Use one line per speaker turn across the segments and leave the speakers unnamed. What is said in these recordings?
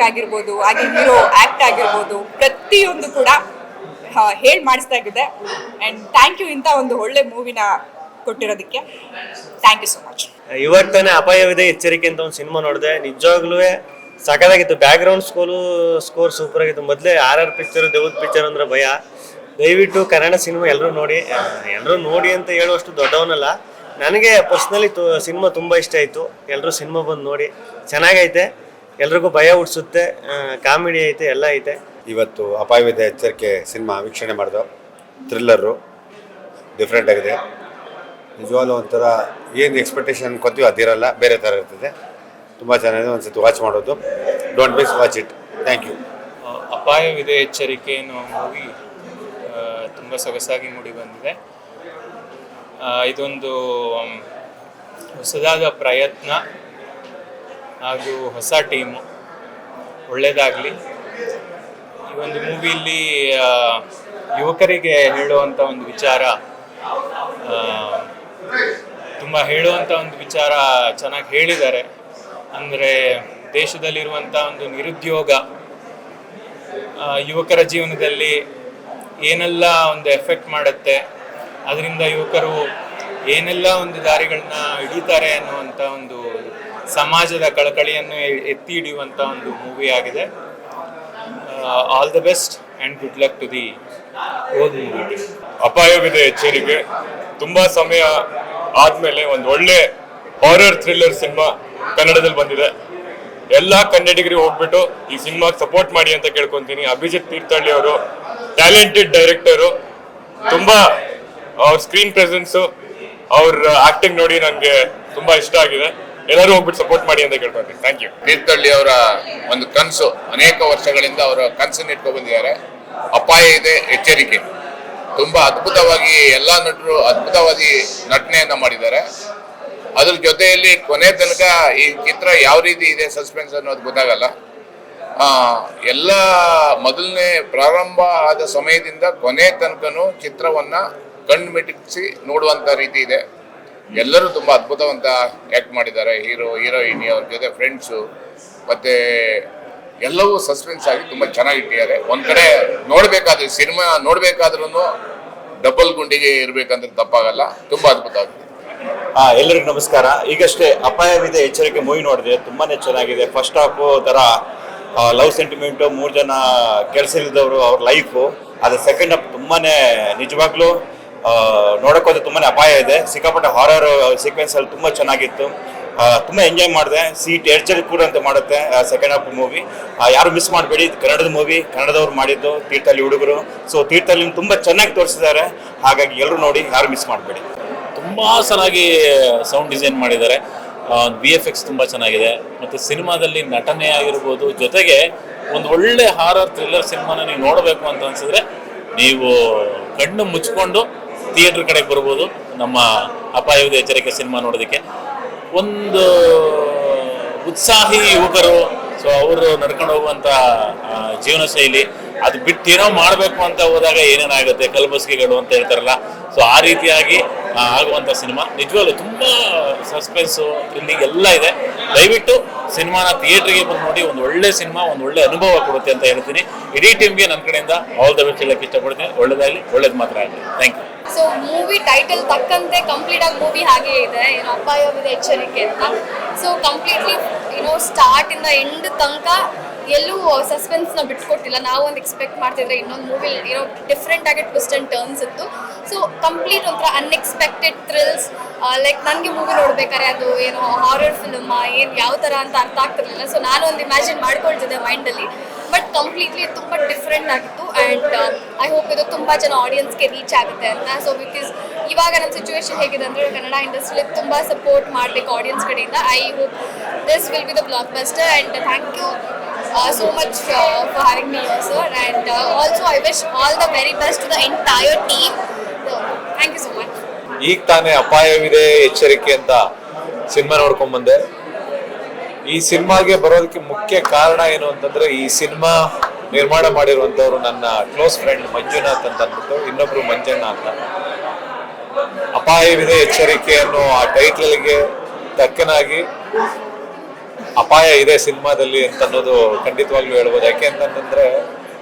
Dialogue ಆಗಿರ್ಬೋದು ಹಾಗೆ hero act ಆಗಿರ್ಬೋದು ಪ್ರತಿಯೊಂದು ಕೂಡ ಹೇಳಿ ಮಾಡಿಸ್ತಾ ಇದೆ ಆ್ಯಂಡ್ ಥ್ಯಾಂಕ್ ಯು ಇಂಥ ಒಂದು ಒಳ್ಳೆ ಮೂವಿನ ಕೊಟ್ಟಿರೋದಕ್ಕೆ. ಥ್ಯಾಂಕ್ ಯು ಸೊ ಮಚ್
ಇವಾಗ ಅಪಾಯವಿದೆ ಎಚ್ಚರಿಕೆ ಅಂತ ಒಂದು ಸಿನಿಮಾ ನೋಡಿದೆ. ನಿಜವಾಗ್ಲೂ ಸಕದಾಗಿತ್ತು ಬ್ಯಾಕ್ ಗ್ರೌಂಡ್ ಸ್ಕೋಲು ಸ್ಕೋರ್ ಸೂಪರ್ ಆಗಿತ್ತು. ಮೊದಲೇ ಆರ್ ಆರ್ ಪಿಕ್ಚರ್ ದೇವದ್ ಪಿಕ್ಚರ್ ಅಂದ್ರೆ ಭಯ. ದಯವಿಟ್ಟು ಕನ್ನಡ ಸಿನಿಮಾ ಎಲ್ಲರೂ ನೋಡಿ. ಎಲ್ಲರೂ ನೋಡಿ ಅಂತ ಹೇಳುವಷ್ಟು ದೊಡ್ಡವನಲ್ಲ. ನನಗೆ ಪರ್ಸ್ನಲಿ ಸಿನಿಮಾ ತುಂಬ ಇಷ್ಟ ಆಯಿತು. ಎಲ್ಲರೂ ಸಿನಿಮಾ ಬಂದು ನೋಡಿ. ಚೆನ್ನಾಗೈತೆ. ಎಲ್ರಿಗೂ ಭಯ ಹುಡ್ಸುತ್ತೆ ಕಾಮಿಡಿ ಐತೆ ಎಲ್ಲ ಐತೆ.
ಇವತ್ತು ಅಪಾಯವಿದೆ ಎಚ್ಚರಿಕೆ ಸಿನಿಮಾ ವೀಕ್ಷಣೆ ಮಾಡಿದೋ ಥ್ರಿಲ್ಲರು ಡಿಫ್ರೆಂಟ್ ಆಗಿದೆ. ನಿಜವಾಗ್ಲೂ ಒಂಥರ ಏನು ಎಕ್ಸ್ಪೆಕ್ಟೇಷನ್ ಕೊತ್ತೀವಿ ಅದಿರಲ್ಲ ಬೇರೆ ಥರ ಇರ್ತದೆ. ತುಂಬ ಚೆನ್ನಾಗಿದೆ ಒಂದ್ಸತಿ ವಾಚ್ ಮಾಡೋದು. Don't miss watch it thank you
ಅಪಾಯವಿದೆ ಎಚ್ಚರಿಕೆ ಅನ್ನೋ ಮೂವಿ ತುಂಬ ಸೊಗಸಾಗಿ ಮೂಡಿ ಬಂದಿದೆ. ಇದೊಂದು ಹೊಸದಾದ ಪ್ರಯತ್ನ. ಹಾಗೂ ಹೊಸ ಟೀಮು. ಒಳ್ಳೆಯದಾಗಲಿ ಈ ಒಂದು ಮೂವಿಯಲ್ಲಿ ಯುವಕರಿಗೆ ಹೇಳುವಂಥ ಒಂದು ವಿಚಾರ ತುಂಬ ಹೇಳುವಂಥ ಒಂದು ವಿಚಾರ ಚೆನ್ನಾಗಿ ಹೇಳಿದ್ದಾರೆ. ಅಂದರೆ ದೇಶದಲ್ಲಿರುವಂಥ ಒಂದು ನಿರುದ್ಯೋಗ ಯುವಕರ ಜೀವನದಲ್ಲಿ ಏನೆಲ್ಲ ಒಂದು ಎಫೆಕ್ಟ್ ಮಾಡುತ್ತೆ, ಅದರಿಂದ ಯುವಕರು ಏನೆಲ್ಲ ಒಂದು ದಾರಿಗಳನ್ನ ಹಿಡಿತಾರೆ ಅನ್ನುವಂಥ ಒಂದು ಸಮಾಜದ ಕಳಕಳಿಯನ್ನು ಎತ್ತಿ ಹಿಡಿಯುವಂಥ ಒಂದು ಮೂವಿ ಆಗಿದೆ. All the best and good luck to the ಓದ್ ಮೂವಿ
ಅಪಾಯವಿದೆ ಎಚ್ಚರಿಕೆ. ತುಂಬಾ ಸಮಯ ಆದ್ಮೇಲೆ ಒಂದು ಒಳ್ಳೆ ಹಾರರ್ ಥ್ರಿಲ್ಲರ್ ಸಿನಿಮಾ ಕನ್ನಡದಲ್ಲಿ ಬಂದಿದೆ. ಎಲ್ಲ ಕನ್ನಡಿಗರಿಗೆ ಹೋಗ್ಬಿಟ್ಟು ಈ ಸಿನಿಮಾಗೆ ಸಪೋರ್ಟ್ ಮಾಡಿ ಅಂತ ಕೇಳ್ಕೊಂತೀನಿ. ಅಭಿಜಿತ್ ತೀರ್ಥಹಳ್ಳಿ ಅವರು ಟ್ಯಾಲೆಂಟೆಡ್ ಡೈರೆಕ್ಟರು ತುಂಬಾ ಅವ್ರ ಸ್ಕ್ರೀನ್ ಪ್ರೆಸೆನ್ಸು ಅವ್ರ ಆಕ್ಟಿಂಗ್ ನೋಡಿ ನನಗೆ ತುಂಬಾ ಇಷ್ಟ ಆಗಿದೆ. ಎಲ್ಲರೂ ಹೋಗ್ಬಿಟ್ಟು ಸಪೋರ್ಟ್ ಮಾಡಿ ಅಂತ ಕೇಳ್ಕೊಂತೀನಿ ಥ್ಯಾಂಕ್ ಯು
ತೀರ್ಥಹಳ್ಳಿ ಅವರ ಒಂದು ಕನಸು. ಅನೇಕ ವರ್ಷಗಳಿಂದ ಅವರ ಕನಸನ್ನು ಇಟ್ಕೊಂಡು ಬಂದಿದ್ದಾರೆ. ಅಪಾಯ ಇದೆ, ಎಚ್ಚರಿಕೆ. ತುಂಬಾ ಅದ್ಭುತವಾಗಿ ಎಲ್ಲಾ ನಟರು ಅದ್ಭುತವಾಗಿ ನಟನೆಯನ್ನ ಮಾಡಿದ್ದಾರೆ. ಅದ್ರ ಜೊತೆಯಲ್ಲಿ ಕೊನೆ ತನಕ ಈ ಚಿತ್ರ ಯಾವ ರೀತಿ ಇದೆ ಸಸ್ಪೆನ್ಸ್ ಅನ್ನೋದು ಗೊತ್ತಾಗಲ್ಲ. ಎಲ್ಲ ಮೊದಲನೇ ಪ್ರಾರಂಭ ಆದ ಸಮಯದಿಂದ ಕೊನೆ ತನಕನೂ ಚಿತ್ರವನ್ನ ಕಣ್ಣು ಮಿಟಿಸಿ ನೋಡುವಂತ ರೀತಿ ಇದೆ. ಎಲ್ಲರೂ ತುಂಬ ಅದ್ಭುತವಂತ ಆ್ಯಕ್ಟ್ ಮಾಡಿದ್ದಾರೆ. ಹೀರೋ ಹೀರೋಯಿನಿ ಅವ್ರ ಜೊತೆ ಫ್ರೆಂಡ್ಸು ಮತ್ತು ಎಲ್ಲವೂ ಸಸ್ಪೆನ್ಸ್ ಆಗಿ ತುಂಬ ಚೆನ್ನಾಗಿಟ್ಟಿದ್ದಾರೆ ಒಂದು ಕಡೆ ನೋಡಬೇಕಾದ್ರೆ ಸಿನಿಮಾ ನೋಡಬೇಕಾದ್ರೂ ಡಬಲ್ ಗುಂಡಿಗೆ ಇರಬೇಕಂದ್ರೆ ತಪ್ಪಾಗಲ್ಲ. ತುಂಬ ಅದ್ಭುತ ಆಗಿದೆ
ಹಾಂ ಎಲ್ಲರಿಗೂ ನಮಸ್ಕಾರ. ಈಗಷ್ಟೇ ಅಪಾಯವಿದೆ ಎಚ್ಚರಿಕೆ ಮೂವಿ ನೋಡಿದೆ ತುಂಬಾನೇ ಚೆನ್ನಾಗಿದೆ. ಫಸ್ಟ್ ಹಾಫ್ ತರ ಲವ್ ಸೆಂಟಿಮೆಂಟು ಮೂರು ಜನ ಕೆಲಸ ಇಲ್ಲದವರು ಅವ್ರ ಲೈಫು ಅದು ಸೆಕೆಂಡ್ ಹಾಫ್ ತುಂಬಾನೇ ನಿಜವಾಗ್ಲೂ ಆ, ತುಂಬಾ ಅಪಾಯ ಇದೆ. ಸಿಕ್ಕಾಪಟ್ಟೆ ಹಾರರ್ ಸೀಕ್ವೆನ್ಸ್ ಅಲ್ಲಿ ತುಂಬಾ ಚೆನ್ನಾಗಿತ್ತು. ತುಂಬಾ ಎಂಜಾಯ್ ಮಾಡಿದೆ. ಸೀಟ್ ಎರ್ಚಲ್ ಕೂಡ ಅಂತ ಮಾಡುತ್ತೆ ಸೆಕೆಂಡ್ ಹಾಫ್ ಮೂವಿ ಯಾರು ಮಿಸ್ ಮಾಡಬೇಡಿ ಕನ್ನಡದ ಮೂವಿ ಕನ್ನಡದವ್ರು ಮಾಡಿದ್ದು ತೀರ್ಥಲ್ಲಿ ಹುಡುಗರು. ಸೊ ತೀರ್ಥಲ್ಲಿ ತುಂಬಾ ಚೆನ್ನಾಗಿ ತೋರಿಸಿದ್ದಾರೆ. ಹಾಗಾಗಿ ಎಲ್ಲರೂ ನೋಡಿ ಯಾರು ಮಿಸ್ ಮಾಡಬೇಡಿ.
ತುಂಬ ಚೆನ್ನಾಗಿ ಸೌಂಡ್ ಡಿಸೈನ್ ಮಾಡಿದ್ದಾರೆ. ಬಿ ಎಫ್ ಎಕ್ಸ್ ತುಂಬ ಚೆನ್ನಾಗಿದೆ. ಮತ್ತು ಸಿನಿಮಾದಲ್ಲಿ ನಟನೆ ಆಗಿರ್ಬೋದು. ಜೊತೆಗೆ ಒಂದು ಒಳ್ಳೆ ಹಾರರ್ ಥ್ರಿಲ್ಲರ್ ಸಿನಿಮಾನ ನೀವು ನೋಡಬೇಕು ಅಂತ ಅನ್ಸಿದ್ರೆ ನೀವು ಕಣ್ಣು ಮುಚ್ಕೊಂಡು ಥಿಯೇಟ್ರ್ ಕಡೆಗೆ ಬರ್ಬೋದು, ನಮ್ಮ ಅಪಾಯವಿದೆ ಎಚ್ಚರಿಕೆ ಸಿನಿಮಾ ನೋಡೋದಕ್ಕೆ. ಒಂದು ಉತ್ಸಾಹಿ ಯುವಕರು, ಸೊ ಅವರು ನಡ್ಕೊಂಡು ಹೋಗುವಂಥ ಜೀವನ ಶೈಲಿ ಅದು ಬಿಟ್ಟು ಏನೋ ಮಾಡಬೇಕು ಅಂತ ಹೋದಾಗ ಏನೇನಾಗುತ್ತೆ? ಕಲ್ಬಸ್ಗಿಗಳು ಅಂತ ಹೇಳ್ತಾರಲ್ಲ. ಸೊ ಆ ರೀತಿಯಾಗಿ ಆಗುವಂಥ ಸಿನಿಮಾ. ನಿಜವಾಗ್ಲೂ ತುಂಬ ಸಸ್ಪೆನ್ಸು ಥ್ರಿಲ್ಲಿಂಗ್ ಎಲ್ಲ ಇದೆ. ದಯವಿಟ್ಟು ಸಿನಿಮಾನ ಥಿಯೇಟ್ರಿಗೆ ಬಂದು ನೋಡಿ, ಒಂದು ಒಳ್ಳೆ ಸಿನಿಮಾ, ಒಂದು ಒಳ್ಳೆ ಅನುಭವ ಕೊಡುತ್ತೆ ಅಂತ ಹೇಳ್ತೀನಿ. ಇಡೀ ಟೀಮ್ಗೆ ನನ್ನ ಕಡೆಯಿಂದ ಆಲ್ ದ ಬೆಸ್ಟ್ ಹೇಳಕ್ಕೆ ಇಷ್ಟಪಡ್ತೀನಿ. ಒಳ್ಳೇದಾಗಲಿ, ಒಳ್ಳೇದು ಮಾತ್ರ ಆಗಲಿ. Thank you
so movie title ತಕ್ಕಂತೆ ಕಂಪ್ಲೀಟ್ ಆಗಿ ಮೂವಿ ಹಾಗೆ ಇದೆ. ಏನೋ ಅಪಾಯವಿದೆ ಎಚ್ಚರಿಕೆ ಅಂತ. ಸೊ ಕಂಪ್ಲೀಟ್ಲಿ ಏನೋ ಸ್ಟಾರ್ಟ್ ಇಂದ ಎಂಡ್ ತನಕ ಎಲ್ಲೂ ಸಸ್ಪೆನ್ಸ್ನ ಬಿಟ್ಕೊಟ್ಟಿಲ್ಲ. ನಾವು ಒಂದು ಎಕ್ಸ್ಪೆಕ್ಟ್ ಮಾಡ್ತಿದ್ರೆ ಇನ್ನೊಂದು ಮೂವಿ ಏನೋ ಡಿಫ್ರೆಂಟ್ ಆಗಿ ಟ್ವಿಸ್ಟ್ ಅಂಡ್ ಟರ್ನ್ಸ್ ಇತ್ತು. ಸೊ ಕಂಪ್ಲೀಟ್ ಒಂಥರ ಅನ್ಎಕ್ಸ್ಪೆಕ್ಟೆಡ್ ಥ್ರಿಲ್ಸ್ ಲೈಕ್ ನನಗೆ ಮೂವಿ ನೋಡ್ಬೇಕಾದ್ರೆ ಅದು ಏನೋ ಹಾರರ್ ಫಿಲ್ಮ್ ಏನು ಯಾವ ಥರ ಅಂತ ಅರ್ಥ ಆಗ್ತಿರಲಿಲ್ಲ. ಸೊ ನಾನು ಒಂದು ಇಮ್ಯಾಜಿನ್ ಮಾಡ್ಕೊಳ್ತಿದ್ದೆ ಮೈಂಡಲ್ಲಿ ಬಟ್ ಕಂಪ್ಲೀಟ್ಲಿ ತುಂಬ ಡಿಫ್ರೆಂಟ್ ಆಗಿತ್ತು ಆ್ಯಂಡ್ ಐ ಹೋಪ್ ಇದು ತುಂಬ ಜನ ಆಡಿಯನ್ಸ್ಗೆ ರೀಚ್ ಆಗುತ್ತೆ ಅಂತ. ಸೊ ಬಿಕಾಸ್ ಇವಾಗ ನಮ್ಮ ಸಿಚುವೇಶನ್ ಹೇಗಿದೆ ಅಂದರೆ ಕನ್ನಡ ಇಂಡಸ್ಟ್ರಿಲಿ ತುಂಬ ಸಪೋರ್ಟ್ ಮಾಡಬೇಕು ಆಡಿಯನ್ಸ್ ಕಡೆಯಿಂದ. I hope this will be the blockbuster and thank you so much for having and uh, also also I wish all very very best to entire team. Team thank you so much
ಈಗ ತಾನೇ ಅಪಾಯವಿದೆ ಎಚ್ಚರಿಕೆ ಅಂತ cinema ನೋಡ್ಕೊಂಡ್ ಬಂದೆ. ಈ ಸಿನಿಮಾಗೆ ಬರೋದಕ್ಕೆ ಮುಖ್ಯ ಕಾರಣ ಏನು ಅಂತಂದ್ರೆ ಈ ಸಿನಿಮಾ ನಿರ್ಮಾಣ ಮಾಡಿರುವಂತವ್ರು ನನ್ನ ಕ್ಲೋಸ್ ಫ್ರೆಂಡ್ ಮಂಜುನಾಥ್ ಅಂತ ಅಂದ್ಬಿಟ್ಟು ಇನ್ನೊಬ್ರು ಮಂಜಣ್ಣ ಅಂತ. ಅಪಾಯವಿದೆ ಎಚ್ಚರಿಕೆ ಅನ್ನೋ ಆ ಟೈಟ್ಲಲ್ಗೆ ತಕ್ಕನಾಗಿ
ಅಪಾಯ ಇದೆ ಸಿನಿಮಾದಲ್ಲಿ ಅಂತ ಅನ್ನೋದು ಖಂಡಿತವಾಗ್ಲೂ ಹೇಳ್ಬೋದು. ಯಾಕೆ ಅಂತಂದ್ರೆ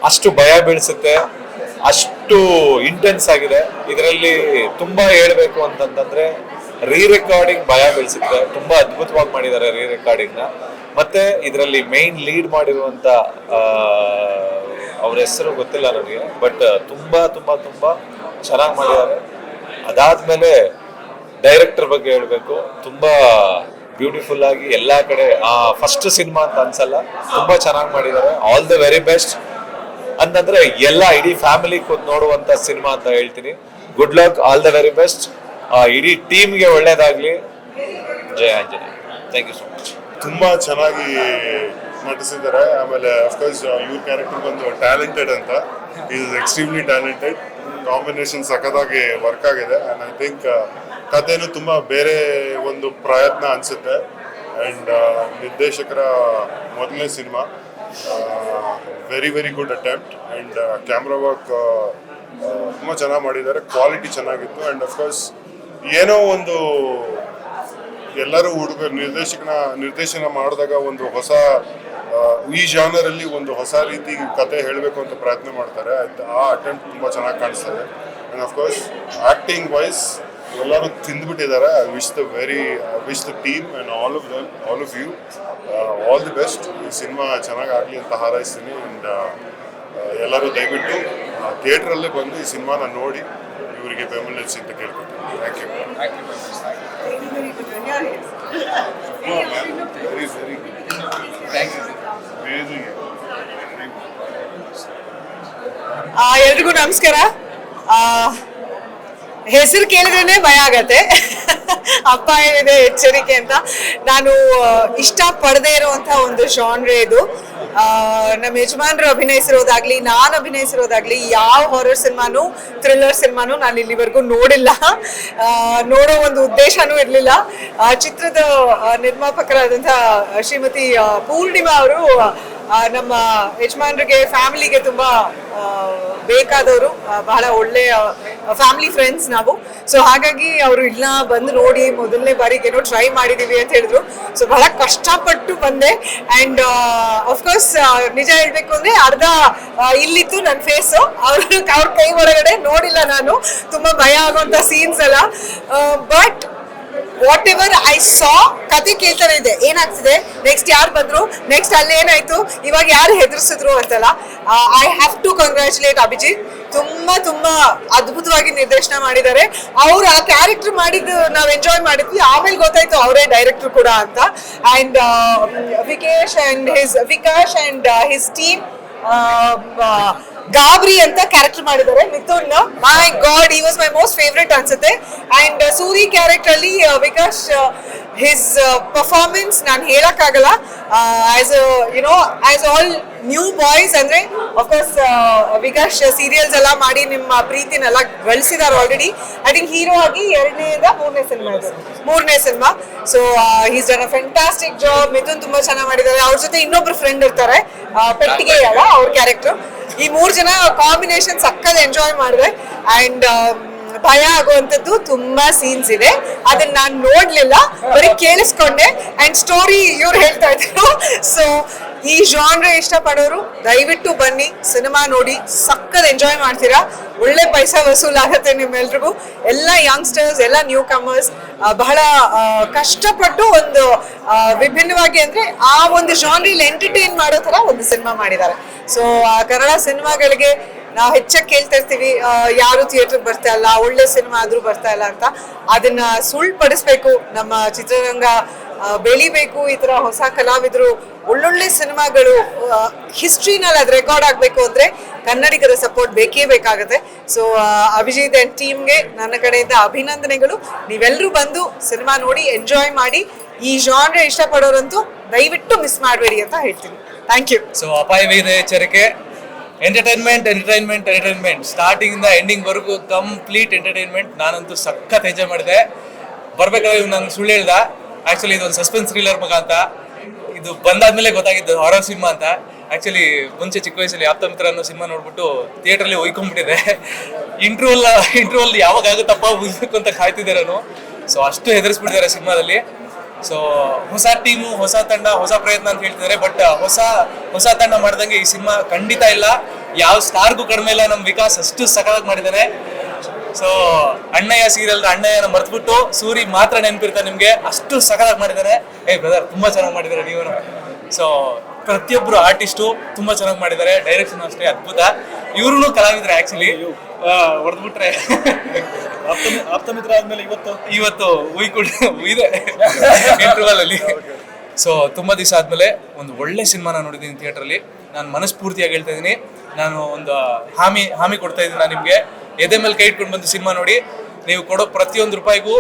ಅಷ್ಟು ಭಯ ಬೀಳಿಸುತ್ತೆ, ಅಷ್ಟು ಇಂಟೆನ್ಸ್ ಆಗಿದೆ. ಇದರಲ್ಲಿ ತುಂಬಾ ಹೇಳ್ಬೇಕು ಅಂತಂತಂದ್ರೆ ರೀ ರೆಕಾರ್ಡಿಂಗ್ ಭಯ ಬೀಳಿಸುತ್ತೆ. ತುಂಬಾ ಅದ್ಭುತವಾಗಿ ಮಾಡಿದ್ದಾರೆ ರೀ ರೆಕಾರ್ಡಿಂಗ್ನ. ಮತ್ತೆ ಇದರಲ್ಲಿ ಮೇನ್ ಲೀಡ್ ಮಾಡಿರುವಂತ ಅವ್ರ ಹೆಸರು ಗೊತ್ತಿಲ್ಲ ನನಗೆ ಬಟ್ ತುಂಬಾ ತುಂಬಾ ತುಂಬಾ ಚೆನ್ನಾಗಿ ಮಾಡಿದ್ದಾರೆ. ಅದಾದ್ಮೇಲೆ ಡೈರೆಕ್ಟರ್ ಬಗ್ಗೆ ಹೇಳಬೇಕು. ತುಂಬಾ ಬ್ಯೂಟಿಫುಲ್ ಆಗಿ ಎಲ್ಲಾ ಕಡೆ, ಆ ಫಸ್ಟ್ ಸಿನಿಮಾ ಅಂತ ಅನ್ಸಲ್ಲ, ತುಂಬಾ ಚೆನ್ನಾಗಿ ಮಾಡಿದ್ದಾರೆ. ಆಲ್ ದ ವೆರಿ ಬೆಸ್ಟ್ ಅಂತಂದ್ರೆ ಎಲ್ಲ ಇಡೀ ಫ್ಯಾಮಿಲಿ ಕೂತ್ ನೋಡುವಂತ ಸಿನಿಮಾ ಅಂತ ಹೇಳ್ತೀನಿ. Good luck all the very best ah, ಇಡೀ ಟೀಮ್ಗೆ ಒಳ್ಳೇದಾಗ್ಲಿ. ಜಯ Anjaneya. Thank you so much
ತುಂಬಾ ಚೆನ್ನಾಗಿ ನಟಿಸಿದ್ದಾರೆ. ಆಮೇಲೆ ಅಫ್ಕೋರ್ಸ್ ಇವ್ರ ಕ್ಯಾರೆಕ್ಟರ್ ಬಂದು ಟ್ಯಾಲೆಂಟೆಡ್ ಅಂತ. ಈಸ್ ಎಕ್ಸ್ಟ್ರೀಮ್ಲಿ ಟ್ಯಾಲೆಂಟೆಡ್ ಕಾಂಬಿನೇಷನ್ ಸಖತ್ತಾಗಿ ವರ್ಕ್ ಆಗಿದೆ. ಆ್ಯಂಡ್ ಐ ಥಿಂಕ್ ಕಥೆನೂ ತುಂಬ ಬೇರೆ ಒಂದು ಪ್ರಯತ್ನ ಅನಿಸುತ್ತೆ. ಆ್ಯಂಡ್ ನಿರ್ದೇಶಕರ ಮೊದಲನೇ cinema very very good attempt and camera work ತುಂಬ ಚೆನ್ನಾಗಿ ಮಾಡಿದ್ದಾರೆ. ಕ್ವಾಲಿಟಿ ಚೆನ್ನಾಗಿತ್ತು. ಆ್ಯಂಡ್ ಅಫ್ಕೋರ್ಸ್ ಏನೋ ಒಂದು ಎಲ್ಲರೂ ಹುಡುಗ, ನಿರ್ದೇಶಕನ, ನಿರ್ದೇಶನ ಮಾಡಿದಾಗ ಒಂದು ಹೊಸ ಈ ಜಾನರಲ್ಲಿ ಒಂದು ಹೊಸ ರೀತಿ ಕತೆ ಹೇಳಬೇಕು ಅಂತ ಪ್ರಯತ್ನ ಮಾಡ್ತಾರೆ. ಆ ಅಟೆಂಪ್ಟ್ ತುಂಬ ಚೆನ್ನಾಗಿ ಕಾಣಿಸ್ತದೆ. ಆ್ಯಂಡ್ ಅಫ್ಕೋರ್ಸ್ ಆ್ಯಕ್ಟಿಂಗ್ ವೈಸ್ ಎಲ್ಲರೂ ತಿಂದ್ಬಿಟ್ಟಿದ್ದಾರೆ. I wish the very wish the team and all of them all of you all the best ಈ ಸಿನಿಮಾ ಚೆನ್ನಾಗಿ ಆಗಲಿ ಅಂತ ಹಾರೈಸ್ತೀನಿ. ಅಂಡ್ ಎಲ್ಲರೂ ದಯವಿಟ್ಟು ಥಿಯೇಟ್ರಲ್ಲೇ ಬಂದು ಈ ಸಿನಿಮಾನ ನೋಡಿ ಇವರಿಗೆ ಬೆಂಬಲಿಸಿ ಅಂತ ಕೇಳ್ಕೊತೀನಿ. ಥ್ಯಾಂಕ್ ಯು ವೆರಿ ವೆರಿ
ಎಲ್ರಿಗೂ ನಮಸ್ಕಾರ. ಹೆಸರು ಕೇಳಿದ್ರೇನೆ ಭಯ ಆಗತ್ತೆ. ಅಪ್ಪ ಏನಿದೆ ಎಚ್ಚರಿಕೆ ಅಂತ. ನಾನು ಇಷ್ಟ ಪಡದೇ ಇರುವಂತ ಒಂದು ಶಾನ್ರೆ ಇದು. ನಮ್ಮ ಯಜಮಾನ್ರು ಅಭಿನಯಿಸಿರೋದಾಗ್ಲಿ, ನಾನು ಅಭಿನಯಿಸಿರೋದಾಗ್ಲಿ, ಯಾವ ಹಾರರ್ ಸಿನಿಮಾನು ಥ್ರಿಲ್ಲರ್ ಸಿನಿಮಾನು ನಾನು ಇಲ್ಲಿವರೆಗೂ ನೋಡಿಲ್ಲ. ನೋಡೋ ಒಂದು ಉದ್ದೇಶನೂ ಇರಲಿಲ್ಲ. ಚಿತ್ರದ ನಿರ್ಮಾಪಕರಾದಂಥ ಶ್ರೀಮತಿ ಪೂರ್ಣಿಮಾ ಅವರು ನಮ್ಮ ಯಜಮಾನ್ರಿಗೆ ಫ್ಯಾಮಿಲಿಗೆ ತುಂಬಾ ಬೇಕಾದವರು ಬಹಳ ಒಳ್ಳೆಯ ಫ್ಯಾಮಿಲಿ ಫ್ರೆಂಡ್ಸ್ ನಾವು. ಸೊ ಹಾಗಾಗಿ ಅವರು ಇಲ್ಲ, ಬಂದು ನೋಡಿ ಮೊದಲನೇ ಬಾರಿಗೆ ಏನೋ ಟ್ರೈ ಮಾಡಿದೀವಿ ಅಂತ ಹೇಳಿದ್ರು. ಸೊ ಬಹಳ ಕಷ್ಟಪಟ್ಟು ಬಂದೆ. ಅಂಡ್ ಅಫ್ಕೋರ್ಸ್ ನಿಜ ಹೇಳ್ಬೇಕು ಅಂದ್ರೆ ಅರ್ಧ ಇಲ್ಲಿತ್ತು ನನ್ನ ಫೇಸು ಅವ್ರ ಅವ್ರ ಕೈ ಒಳಗಡೆ ನೋಡಿಲ್ಲ ನಾನು. ತುಂಬಾ ಭಯ ಆಗುವಂತ ಸೀನ್ಸ್ ಎಲ್ಲ but whatever I saw ಕತೆ ಕೇಳ್ತಾನೆ ಇದೆ. ಏನಾಗ್ತಿದೆ? ನೆಕ್ಸ್ಟ್ ಯಾರು ಬಂದ್ರು? ನೆಕ್ಸ್ಟ್ ಅಲ್ಲಿ ಏನಾಯ್ತು? ಇವಾಗ ಯಾರು ಹೆದರ್ಸಿದ್ರು ಅಂತಲ್ಲ I have to congratulate Abhijith ತುಂಬಾ ತುಂಬಾ ಅದ್ಭುತವಾಗಿ ನಿರ್ದೇಶನ ಮಾಡಿದ್ದಾರೆ. ಅವ್ರು ಆ ಕ್ಯಾರೆಕ್ಟರ್ ಮಾಡಿದ್ದು ನಾವು ಎಂಜಾಯ್ ಮಾಡಿದ್ವಿ. ಆಮೇಲೆ ಗೊತ್ತಾಯ್ತು ಅವರೇ ಡೈರೆಕ್ಟರ್ ಕೂಡ ಅಂತ. And Vikesh and his Vikash and his team Gabri ಅಂತ ಕ್ಯಾರೆಕ್ಟರ್ ಮಾಡಿದ್ದಾರೆ. ಮಿಥುನ್ ಮೈ ಗಾಡ್ ಈ ವಾಸ್ ಮೈ ಮೋಸ್ಟ್ ಫೇವ್ರೆಟ್ ಅನ್ಸುತ್ತೆ. ಅಂಡ್ ಸೂರಿ ಕ್ಯಾರೆಕ್ಟರ್ ಅಲ್ಲಿ ವಿಕಾಶ್ ವಿಕಾಸ್ ಹಿಸ್ ಪರ್ಫಾರ್ಮೆನ್ಸ್ ನಾನು ಹೇಳಕ್ಕಾಗಲ್ಲ. As you know as all new boys ಅಂದ್ರೆ ಅಫ್ಕೋರ್ಸ್ ವಿಕಾಶ್ ಸೀರಿಯಲ್ಸ್ ಎಲ್ಲ ಮಾಡಿ ನಿಮ್ಮ ಪ್ರೀತಿನೆಲ್ಲ ಗಳಿಸಿದಾರೆ ಆಲ್ರೆಡಿ ಐ ಥಿಂಕ್ ಹೀರೋ ಆಗಿ ಎರಡನೇದ ಮೂರನೇ ಸಿನಿಮಾ ಇದು. ಮೂರನೇ cinema so he's done a fantastic job Mithun ತುಂಬಾ ಚೆನ್ನಾಗಿ ಮಾಡಿದ್ದಾರೆ. ಅವ್ರ ಜೊತೆ ಇನ್ನೊಬ್ರು ಫ್ರೆಂಡ್ ಇರ್ತಾರೆ. ಪೆಟ್ಟಿಗೆ ಅಲ್ಲ ಅವ್ರ ಕ್ಯಾರೆಕ್ಟರ್ ಈ ಮೂರ್ ಜನ ಕಾಂಬಿನೇಷನ್ ಸಕ್ಕತ್ ಎಂಜಾಯ್ ಮಾಡಿದೆ ಅಂಡ್ ಭಯ ಆಗುವಂಥದ್ದು ತುಂಬಾ ಸೀನ್ಸ್ ಇದೆ. ಅದನ್ನ ನಾನು ನೋಡ್ಲಿಲ್ಲ. ಬರೀ ಕೇಳಿಸ್ಕೊಂಡೆ. ಅಂಡ್ ಸ್ಟೋರಿ ಇವ್ರು ಹೇಳ್ತಾ ಇದ್ರು. ಸೊ ಈ ಜಾನ್ರೆ ಇಷ್ಟಪಡೋರು ದಯವಿಟ್ಟು ಬನ್ನಿ ಸಿನಿಮಾ ನೋಡಿ ಸಕ್ಕತ್ ಎಂಜಾಯ್ ಮಾಡ್ತೀರಾ. ಒಳ್ಳೆ ಪೈಸಾ ವಸೂಲಾಗತ್ತೆ ನಿಮ್ಮೆಲ್ರಿಗೂ. ಎಲ್ಲ ಯಂಗ್ಸ್ಟರ್ಸ್ ಎಲ್ಲ ನ್ಯೂ ಕಮರ್ಸ್ ಬಹಳ ಕಷ್ಟಪಟ್ಟು ಒಂದು ವಿಭಿನ್ನವಾಗಿ ಅಂದ್ರೆ ಆ ಒಂದು ಜಾನ್ರಿಲಿ ಎಂಟರ್ಟೈನ್ ಮಾಡೋ ತರ ಒಂದು ಸಿನಿಮಾ ಮಾಡಿದ್ದಾರೆ. ಸೊ ಕನ್ನಡ ಸಿನಿಮಾಗಳಿಗೆ ನಾವು ಹೆಚ್ಚಾಗಿ ಕೇಳ್ತಾ ಇರ್ತೀವಿ ಯಾರು ಥಿಯೇಟರ್ ಬರ್ತಾ ಇಲ್ಲ, ಒಳ್ಳೆ ಸಿನಿಮಾ ಆದ್ರೂ ಬರ್ತಾ ಇಲ್ಲ ಅಂತ. ಅದನ್ನ ಸುಳ್ಳು ಪಡಿಸ್ಬೇಕು ನಮ್ಮ ಚಿತ್ರರಂಗ ಬೆಳಿಬೇಕು, ಈ ತರ ಹೊಸ ಕಲಾವಿದರು, ಒಳ್ಳೊಳ್ಳೆ ಸಿನಿಮಾಗಳು ಹಿಸ್ಟ್ರಿನಲ್ಲಿ ಅದು ರೆಕಾರ್ಡ್ ಆಗಬೇಕು ಅಂದ್ರೆ ಕನ್ನಡಿಗರ ಸಪೋರ್ಟ್ ಬೇಕೇ ಬೇಕಾಗುತ್ತೆ. ಸೊ ಅಭಿಜಿತ್ ಅಂಡ್ ಟೀಮ್ಗೆ ನನ್ನ ಕಡೆಯಿಂದ ಅಭಿನಂದನೆಗಳು. ನೀವೆಲ್ಲರೂ ಬಂದು ಸಿನಿಮಾ ನೋಡಿ ಎಂಜಾಯ್ ಮಾಡಿ, ಈ ಜಾನ್ರೆ ಇಷ್ಟಪಡೋರಂತೂ ದಯವಿಟ್ಟು ಮಿಸ್ ಮಾಡಬೇಡಿ ಅಂತ ಹೇಳ್ತೀನಿ. ಥ್ಯಾಂಕ್ ಯು
ಸೊ ಅಪಾಯವಿದೆ ಎಚ್ಚರಿಕೆ. ಎಂಟರ್ಟೈನ್ಮೆಂಟ್ ಎಂಟರ್ಟೈನ್ಮೆಂಟ್ ಎಂಟರ್ಟೈನ್ಮೆಂಟ್ ಎಂಡಿಂಗ್ ವರೆಗೂ ಕಂಪ್ಲೀಟ್ ಎಂಟರ್ಟೈನ್ಮೆಂಟ್ ನಾನಂತೂ ಸಖತ್ ಎಂಜಾಯ್ ಮಾಡಿದೆ. ಬರ್ಬೇಕಾದ್ರೆ ನಂಗೆ ಸುಳ್ಳು ಆಕ್ಚುಲಿ ಇದೊಂದು ಸಸ್ಪೆನ್ಸ್ ಥ್ರಿಲ್ಲರ್ ಮಗ ಅಂತ. ಇದು ಬಂದಾದ್ಮೇಲೆ ಗೊತ್ತಾಗಿದ್ದು ಹಾರರ್ ಸಿನಿಮಾ ಅಂತ. ಆಕ್ಚುಲಿ ಮುಂಚೆ ಚಿಕ್ಕ ವಯಸ್ಸಲ್ಲಿ ಆಪ್ತ ಮಿತ್ರ ಅನ್ನೋ ಸಿನಿಮಾ ನೋಡ್ಬಿಟ್ಟು ಥಿಯೇಟ್ರಲ್ಲಿ ಒಯ್ಕೊಂಡ್ಬಿಟ್ಟಿದೆ. ಇಂಟ್ರೋಲ್ ಇಂಟ್ರೋಲ್ ಯಾವಾಗ ಆಗುತ್ತಪ್ಪ ಮುಗಿಸ್ಬೇಕು ಅಂತ ಕಾಯ್ತಿದ್ದೆ ನಾನು. ಸೊ ಅಷ್ಟು ಹೆದರಿಸ್ಬಿಟ್ಟಿದ್ದಾರೆ ಸಿನಿಮಾದಲ್ಲಿ. ಸೊ ಹೊಸ ಟೀಮು ಹೊಸ ತಂಡ, ಹೊಸ ಪ್ರಯತ್ನ ಅಂತ ಹೇಳ್ತಿದ್ದಾರೆ. ಬಟ್ ಹೊಸ ಹೊಸ ತಂಡ ಮಾಡ್ದಂಗೆ ಈ ಸಿನಿಮಾ ಖಂಡಿತ ಇಲ್ಲ. ಯಾವ ಸ್ಟಾರ್ಗೂ ಕಡಿಮೆ ಇಲ್ಲ. ನಮ್ಮ ವಿಕಾಸ್ ಅಷ್ಟು ಸಕಾಲಾಗಿ ಮಾಡಿದ್ದಾನೆ. ಸೊ ಅಣ್ಣಯ್ಯ ಸೀರಿಯಲ್ ಅಣ್ಣಯ್ಯನ ಮರ್ತ್ಬಿಟ್ಟು ಸೂರಿ ಮಾತ್ರ ನೆನಪಿರ್ತಾರೆ ನಿಮ್ಗೆ. ಅಷ್ಟು ಸಕಲಾಗಿ ಮಾಡಿದ್ದಾರೆ ಏ ಬ್ರದರ್ ತುಂಬಾ ಚೆನ್ನಾಗಿ ಮಾಡಿದ್ದಾರೆ ನೀವು ಸೊ ಪ್ರತಿಯೊಬ್ಬರು ಆರ್ಟಿಸ್ಟು ತುಂಬಾ ಚೆನ್ನಾಗಿ ಮಾಡಿದ್ದಾರೆ ಡೈರೆಕ್ಷನ್ ಅಷ್ಟೇ ಅದ್ಭುತ. ಇವ್ರು ಕಲಾವಿದ್ರೆ ಆಕ್ಚುಲಿ ಹೊಡೆದ್ಬಿಟ್ರೆ.
ಆಪ್ತ ಮಿತ್ರ ಆದ್ಮೇಲೆ ಇವತ್ತು?
ಇವತ್ತು ಉಯ್ಕೊಂಡು ಇದೆ. ಇಂಟರ್ವಲ್ ಅಲ್ಲಿ. ಸೊ ತುಂಬಾ ದಿವಸ ಆದ್ಮೇಲೆ ಒಂದು ಒಳ್ಳೆ ಸಿನಿಮಾನ ನೋಡಿದ್ದೀನಿ ಥಿಯೇಟರ್ ಅಲ್ಲಿ. ನಾನು ಮನಸ್ಫೂರ್ತಿಯಾಗಿ ಹೇಳ್ತಾ ಇದ್ದೀನಿ. ನಾನು ಒಂದು ಹಾಮಿ ಹಾಮಿ ಕೊಡ್ತಾ ಇದ್ದೀನಿ ನಾನು ನಿಮಗೆ. ಎದೆ ಮೇಲೆ ಕೈ ಇಟ್ಕೊಂಡು ಬಂದು ಸಿನಿಮಾ ನೋಡಿ, ನೀವು ಕೊಡೋ ಪ್ರತಿಯೊಂದು ರೂಪಾಯಿಗೂ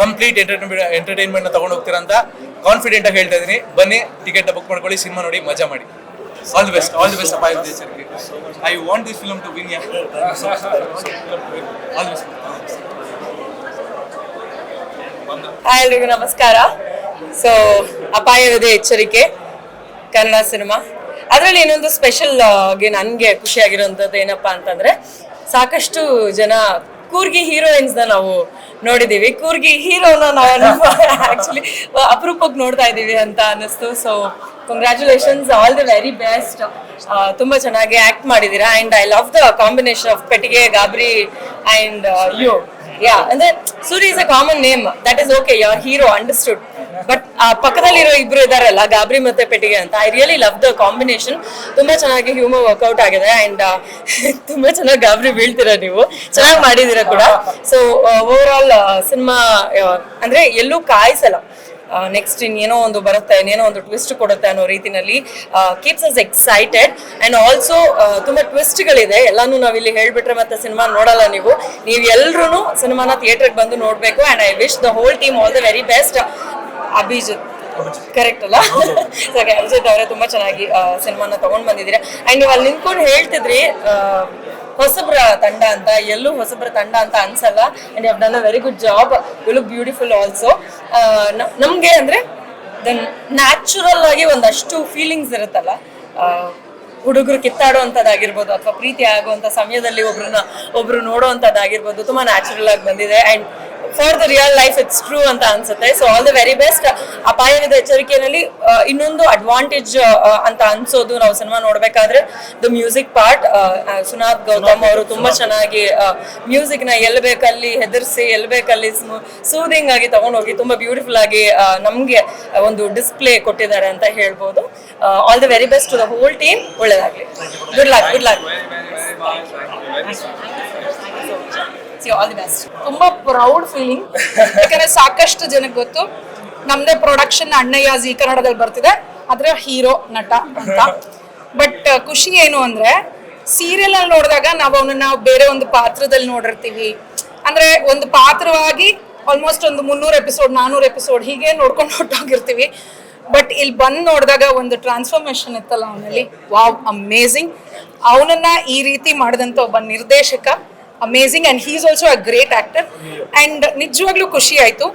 ಕಂಪ್ಲೀಟ್ ಎಂಟರ್ಟೈನ್ಮೆಂಟ್ ಎಂಟರ್ಟೈನ್ಮೆಂಟ್ ತಗೊಂಡು ಹೋಗ್ತೀರಾ ಅಂತ ಕಾನ್ಫಿಡೆಂಟ್ ಆಗಿ ಹೇಳ್ತಾ ಇದ್ದೀನಿ ಬನ್ನಿ ಟಿಕೆಟ್ ಬುಕ್ ಮಾಡ್ಕೊಳ್ಳಿ, ಸಿನಿಮಾ ನೋಡಿ, ಮಜಾ ಮಾಡಿ. All the best all the best ಅಪಾಯ I want this film to win yeah
ಎಲ್ರಿಗೂ ನಮಸ್ಕಾರ. ಸೊ ಅಪಾಯವಿದೆ ಎಚ್ಚರಿಕೆ, ಕನ್ನಡ ಸಿನಿಮಾ. ಅದರಲ್ಲಿ ಇನ್ನೊಂದು ಸ್ಪೆಷಲ್ ನನಗೆ ಖುಷಿಯಾಗಿರೋಂಥದ್ದು ಏನಪ್ಪಾ ಅಂತಂದ್ರೆ ಸಾಕಷ್ಟು ಜನ ಕೂರ್ಗಿ ಹೀರೋಯಿನ್ಸ್ ನಾವು ನೋಡಿದೀವಿ. ಕೂರ್ಗಿ ಹೀರೋನ ನಾವು ಆಕ್ಚುಲಿ ಅಪರೂಪಕ್ಕೆ ನೋಡ್ತಾ ಇದ್ದೀವಿ ಅಂತ ಅನ್ನಿಸ್ತು. So congratulations all the very best ತುಂಬಾ ಚೆನ್ನಾಗಿ ಆಕ್ಟ್ ಮಾಡಿದೀರಾ. And I love the combination of Pettige Gabri and you yeah ಅಂದ್ರೆ Suri is a common name that is okay your hero understood but ಆ ಪಕ್ಕದಲ್ಲಿರೋ ಇಬ್ರು ಇದಾರಲ್ಲ, ಗಾಬ್ರಿ ಮತ್ತೆ ಪೆಟ್ಟಿಗೆ ಅಂತ I really love the combination ತುಂಬಾ ಚೆನ್ನಾಗಿ ಹ್ಯೂಮರ್ ವರ್ಕೌಟ್ ಆಗಿದೆ ಅಂಡ್ ತುಂಬಾ ಚೆನ್ನಾಗಿ ಗಾಬ್ರಿ ಬೀಳ್ತೀರಾ ನೀವು. ಚೆನ್ನಾಗಿ ಮಾಡಿದೀರಾ ಕೂಡ. ಸೊ ಓವರ್ ಆಲ್ ಸಿನಿಮಾ ಅಂದ್ರೆ ಎಲ್ಲೂ ಕಾಯಿಸಲ್ಲ. ನೆಕ್ಸ್ಟ್ ಇನ್ನೇನೋ ಒಂದು ಬರುತ್ತೆ ಇನ್ನೇನೋ ಒಂದು ಟ್ವಿಸ್ಟ್ ಕೊಡುತ್ತೆ ಅನ್ನೋ ರೀತಿನಲ್ಲಿ keeps us excited and also ತುಂಬ ಟ್ವಿಸ್ಟ್ಗಳಿದೆ ಎಲ್ಲಾನು ನಾವಿಲ್ಲಿ ಹೇಳ್ಬಿಟ್ರೆ ಮತ್ತೆ ಸಿನಿಮಾ ನೋಡಲ್ಲ ನೀವು. ನೀವು ಎಲ್ರು ಸಿನಿಮಾನ ಥಿಯೇಟ್ರಿಗೆ ಬಂದು ನೋಡಬೇಕು. And I wish the whole team all the very best Abhijith. Correct ಅಲ್ಲ? ಸರಿ ಅಭಿಜಿತ್ ಅವರೇ ತುಂಬಾ ಚೆನ್ನಾಗಿ ಸಿನಿಮಾನ ತಗೊಂಡ್ ಬಂದಿದ್ದೀರಾ. ಅಂಡ್ ನೀವು ಅಲ್ಲಿ ನಿಂತ್ಕೊಂಡು ಹೇಳ್ತಿದ್ರಿ ಹೊಸಬ್ರ ತಂಡ ಅಂತ, ಎಲ್ಲೂ ಹೊಸಬ್ರ ತಂಡ ಅಂತ ಅನ್ಸಲ್ಲ. And have done a very good job you look beautiful also ನಮಗೆ ಅಂದ್ರೆ ದೆನ್ ನ್ಯಾಚುರಲ್ ಆಗಿ ಒಂದಷ್ಟು ಫೀಲಿಂಗ್ಸ್ ಇರುತ್ತಲ್ಲ. ಹುಡುಗರು ಕಿತ್ತಾಡುವಂಥದ್ದಾಗಿರ್ಬೋದು ಅಥವಾ ಪ್ರೀತಿ ಆಗುವಂಥ ಸಮಯದಲ್ಲಿ ಒಬ್ರನ್ನ, ಒಬ್ರು ನೋಡುವಂಥದ್ದಾಗಿರ್ಬೋದು ತುಂಬಾ ನ್ಯಾಚುರಲ್ ಆಗಿ ಬಂದಿದೆ. And for the real life it's true ಅಂತ ಅನ್ಸುತ್ತೆ. So all the very best ಅಪಾಯದ ಎಚ್ಚರಿಕೆಯಲ್ಲಿ ಇನ್ನೊಂದು ಅಡ್ವಾಂಟೇಜ್ ಅಂತ ಅನ್ಸೋದು ನಾವು ಸಿನಿಮಾ ನೋಡ್ಬೇಕಾದ್ರೆ the music part Sunath Gautham ಅವರು ತುಂಬಾ ಚೆನ್ನಾಗಿ ಮ್ಯೂಸಿಕ್ನ ಎಲ್ ಬೇಕಲ್ಲಿ ಹೆದರ್ಸಿ ಎಲ್ ಬೇಕಲ್ಲಿ ಸೂದಿಂಗ್ ಆಗಿ ತಗೊಂಡೋಗಿ ತುಂಬಾ ಬ್ಯೂಟಿಫುಲ್ ಆಗಿ ನಮ್ಗೆ ಒಂದು ಡಿಸ್ಪ್ಲೇ ಕೊಟ್ಟಿದ್ದಾರೆ ಅಂತ ಹೇಳ್ಬೋದು. All the very best to the whole team ಒಳ್ಳೇದಾಗ್ಲಿ. Good luck good luck all the best
ತುಂಬಾ ಪ್ರೌಡ್ ಫೀಲಿಂಗ್ ಯಾಕಂದ್ರೆ ಸಾಕಷ್ಟು ಜನಕ್ಕೆ ಗೊತ್ತು, ನಮ್ದೇ ಪ್ರೊಡಕ್ಷನ್ ಅಣ್ಣಯ್ಯ ಜಿ ಕನ್ನಡದಲ್ಲಿ ಬರ್ತಿದೆ. ಅದರ ಹೀರೋ ನಟ ಅಂತ. ಬಟ್ ಖುಷಿ ಏನು ಅಂದ್ರೆ ಸೀರಿಯಲ್ ಅಲ್ಲಿ ನೋಡಿದಾಗ ನಾವು ಅವನನ್ನ ಬೇರೆ ಒಂದು ಪಾತ್ರದಲ್ಲಿ ನೋಡಿರ್ತೀವಿ. ಅಂದ್ರೆ ಒಂದು ಪಾತ್ರವಾಗಿ ಆಲ್ಮೋಸ್ಟ್ ಒಂದು ಮುನ್ನೂರು ಎಪಿಸೋಡ್ ನಾನೂರು ಎಪಿಸೋಡ್ ಹೀಗೆ ನೋಡ್ಕೊಂಡು ಹೊಟ್ಟೋಗಿರ್ತೀವಿ ಬಟ್ ಇಲ್ಲಿ ಬಂದು ನೋಡಿದಾಗ ಒಂದು ಟ್ರಾನ್ಸ್ಫಾರ್ಮೇಶನ್ ಇತ್ತಲ್ಲ ಅವನಲ್ಲಿ. ವಾವ್ ಅಮೇಝಿಂಗ್ ಅವನನ್ನ ಈ ರೀತಿ ಮಾಡಿದಂಥ ಒಬ್ಬ ನಿರ್ದೇಶಕ. Amazing and he's also a great actor and ನಿಜವಾಗ್ಲೂ ಖುಷಿ ಆಯಿತು.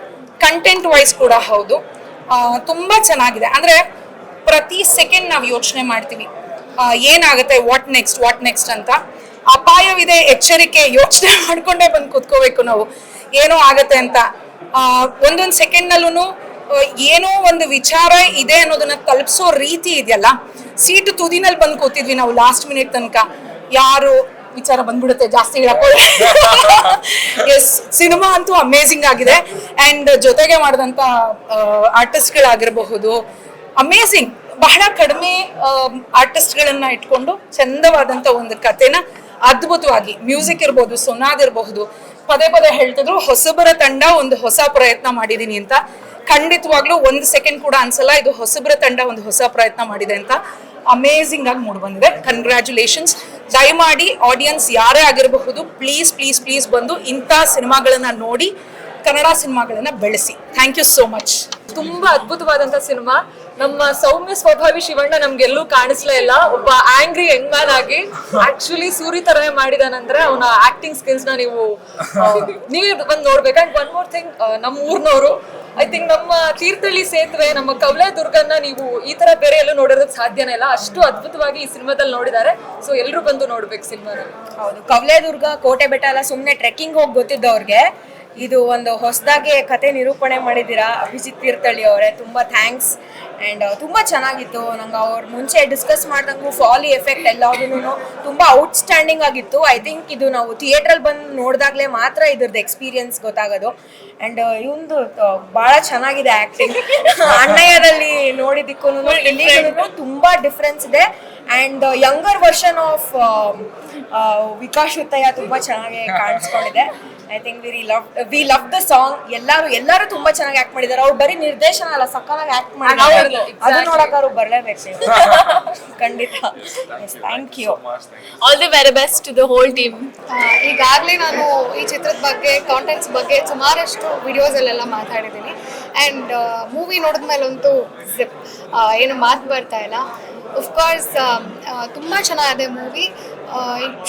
ಕಂಟೆಂಟ್ ವೈಸ್ ಕೂಡ ಹೌದು. ತುಂಬಾ ಚೆನ್ನಾಗಿದೆ. ಅಂದರೆ ಪ್ರತಿ ಸೆಕೆಂಡ್ ನಾವು ಯೋಚನೆ ಮಾಡ್ತೀವಿ. ಏನಾಗುತ್ತೆ ವಾಟ್ ನೆಕ್ಸ್ಟ್ ವಾಟ್ ನೆಕ್ಸ್ಟ್ ಅಂತ. ಅಪಾಯವಿದೆ, ಎಚ್ಚರಿಕೆ, ಯೋಚನೆ ಮಾಡಿಕೊಂಡೇ ಬಂದು ಕೂತ್ಕೋಬೇಕು ನಾವು. ಏನೋ ಆಗತ್ತೆ ಅಂತ. ಒಂದೊಂದು ಸೆಕೆಂಡ್ನಲ್ಲೂ ಏನೋ ಒಂದು ವಿಚಾರ ಇದೆ ಅನ್ನೋದನ್ನ ತಲುಪಿಸೋ ರೀತಿ ಇದೆಯಲ್ಲ. ಸೀಟು ತುದಿನಲ್ಲಿ ಬಂದು ಕೂತಿದ್ವಿ ನಾವು ಲಾಸ್ಟ್ ಮಿನಿಟ್ ತನಕ. ಯಾರು ವಿಚಾರ ಬಂದ್ಬಿಡುತ್ತೆ ಜಾಸ್ತಿ ಹೇಳಕ್ಕೋದ್ರೆ. ಎಸ್ ಸಿನಿಮಾ ಅಂತೂ ಅಮೇಸಿಂಗ್ ಆಗಿದೆ. ಅಂಡ್ ಜೊತೆಗೆ ಮಾಡಿದಂತ ಆರ್ಟಿಸ್ಟ್ಗಳಾಗಿರಬಹುದು ಅಮೇಸಿಂಗ್ ಬಹಳ ಕಡಿಮೆ ಆರ್ಟಿಸ್ಟ್ಗಳನ್ನ ಇಟ್ಕೊಂಡು ಚಂದವಾದಂತ ಒಂದು ಕಥೆನ ಅದ್ಭುತವಾಗಿ ಮ್ಯೂಸಿಕ್ ಇರ್ಬೋದು ಇರಬಹುದು, ಪದೇ ಪದೇ ಹೇಳ್ತಿದ್ರು, ಹೊಸಬರ ತಂಡ ಒಂದು ಹೊಸ ಪ್ರಯತ್ನ ಮಾಡಿದೀನಿ ಅಂತ. ಖಂಡಿತವಾಗ್ಲೂ ಒಂದು ಸೆಕೆಂಡ್ ಕೂಡ ಅನ್ಸಲ್ಲ, ಇದು ಹೊಸಬರ ತಂಡ ಒಂದು ಹೊಸ ಪ್ರಯತ್ನ ಮಾಡಿದೆ ಅಂತ ಅಮೇಸಿಂಗ್ ಆಗಿ ಮೂಡ್ ಬಂದಿದೆ. ಕಂಗ್ರ್ಯಾಚುಲೇಷನ್ಸ್ ದಯಮಾಡಿ ಆಡಿಯನ್ಸ್ ಯಾರೇ ಆಗಿರಬಹುದು ಪ್ಲೀಸ್ ಪ್ಲೀಸ್ ಪ್ಲೀಸ್ ಬಂದು ಇಂಥ ಸಿನಿಮಾಗಳನ್ನ ನೋಡಿ ಕನ್ನಡ ಸಿನಿಮಾಗಳನ್ನ ಬೆಳೆಸಿ. ಥ್ಯಾಂಕ್ ಯು ಸೋ ಮಚ್
ತುಂಬಾ ಅದ್ಭುತವಾದಂಥ ಸಿನಿಮಾ. ನಮ್ಮ ಸೌಮ್ಯ ಸ್ವಭಾವಿ ಶಿವಣ್ಣ ನಮ್ಗೆಲ್ಲೂ ಕಾಣಿಸ್ಲೇ ಇಲ್ಲ. ಒಬ್ಬ ಆಂಗ್ರಿ ಯಂಗ್ ಮ್ಯಾನ್ ಆಗಿ ಆಕ್ಚುಲಿ ಸೂರಿ ತರನೇ ಮಾಡಿದಾನಂದ್ರೆ ಅವನ ಆಕ್ಟಿಂಗ್ ಸ್ಕಿಲ್ಸ್ನ ನೀವು ನೀವೇ ಬಂದ್ ನೋಡ್ಬೇಕು. ಅಂಡ್ ಒನ್ ಮೋರ್ ಥಿಂಗ್ ನಮ್ಮ ಊರ್ನವರು ಐ ಥಿಂಕ್ ನಮ್ಮ ತೀರ್ಥಹಳ್ಳಿ ಸೇತುವೆ, ನಮ್ಮ ಕವಲೆ ದುರ್ಗನ್ನ ನೀವು ಈ ತರ ಬೇರೆ ಎಲ್ಲೂ ನೋಡೋದಕ್ಕೆ ಸಾಧ್ಯನೇ ಇಲ್ಲ. ಅಷ್ಟು ಅದ್ಭುತವಾಗಿ ಈ ಸಿನಿಮಾದಲ್ಲಿ ನೋಡಿದ್ದಾರೆ. ಸೊ ಎಲ್ಲರೂ ಬಂದು ನೋಡ್ಬೇಕು ಸಿನಿಮಾ
ಹೌದು ಕವಲೆದುರ್ಗ ಕೋಟೆ ಬೆಟ್ಟ ಎಲ್ಲ ಸುಮ್ಮನೆ ಟ್ರೆಕ್ಕಿಂಗ್ ಹೋಗಿ ಗೊತ್ತಿದ್ದವ್ರಿಗೆ. ಇದು ಒಂದು ಹೊಸದಾಗಿ ಕತೆ ನಿರೂಪಣೆ ಮಾಡಿದ್ದೀರಾ ಅಭಿಜಿತ್ ತೀರ್ಥಳ್ಳಿ ಅವರೇ. ತುಂಬ ಥ್ಯಾಂಕ್ಸ್ ಆ್ಯಂಡ್ ತುಂಬ ಚೆನ್ನಾಗಿತ್ತು. ನಂಗೆ ಅವ್ರು ಮುಂಚೆ ಡಿಸ್ಕಸ್ ಮಾಡ್ದಂಗೂ ಫಾಲಿ ಎಫೆಕ್ಟ್ ಎಲ್ಲದೂ ತುಂಬ ಔಟ್ಸ್ಟ್ಯಾಂಡಿಂಗ್ ಆಗಿತ್ತು. ಐ ಥಿಂಕ್ ಇದು ನಾವು ಥಿಯೇಟ್ರಲ್ಲಿ ಬಂದು ನೋಡಿದಾಗಲೇ ಮಾತ್ರ ಇದ್ರದ್ದು ಎಕ್ಸ್ಪೀರಿಯನ್ಸ್ ಗೊತ್ತಾಗೋದು. ಆ್ಯಂಡ್ ಇವಂದು ಭಾಳ ಚೆನ್ನಾಗಿದೆ ಆ್ಯಕ್ಟಿಂಗ್ ಅಣ್ಣಯ್ಯದಲ್ಲಿ ನೋಡಿದ್ದಕ್ಕೂ ಇಲ್ಲಿಗೂ ತುಂಬ ಡಿಫ್ರೆನ್ಸ್ ಇದೆ. And younger version of Vikash Uthaiah ತುಂಬ ಚೆನ್ನಾಗಿ ಕಾಣಿಸ್ಕೊಂಡಿದೆ. I think we love we love the song ಎಲ್ಲರೂ ಎಲ್ಲರೂ ತುಂಬಾ ಚೆನ್ನಾಗಿ ಆಕ್ಟ್ ಮಾಡಿದ್ದಾರೆ. ಅವ್ರು ಬರೀ ನಿರ್ದೇಶನ ಅಲ್ಲ ಸಕ್ಕತ್ತಾಗಿ ಆಕ್ಟ್ ಮಾಡಿದ್ದಾರೆ. ಅದು. ಬರಲೇಬೇಕು ಬರ್ಲೇಬೇಕು. ಖಂಡಿತ. Thank you
all the very best to the whole team ಈಗಾಗಲೇ ನಾನು ಈ ಚಿತ್ರದ ಬಗ್ಗೆ ಕಾಂಟೆಂಟ್ಸ್ ಬಗ್ಗೆ ಸುಮಾರಷ್ಟು ವಿಡಿಯೋಸಲ್ಲೆಲ್ಲ ಮಾತಾಡಿದ್ದೀನಿ. ಆ್ಯಂಡ್ ಮೂವಿ ನೋಡಿದ್ಮೇಲಂತೂ ಜಿಪ್ ಏನು ಮಾತು ಬರ್ತಾ ಇಲ್ಲ. ಅಫ್ಕೋರ್ಸ್ ತುಂಬ ಚೆನ್ನಾಗಿದೆ ಮೂವಿ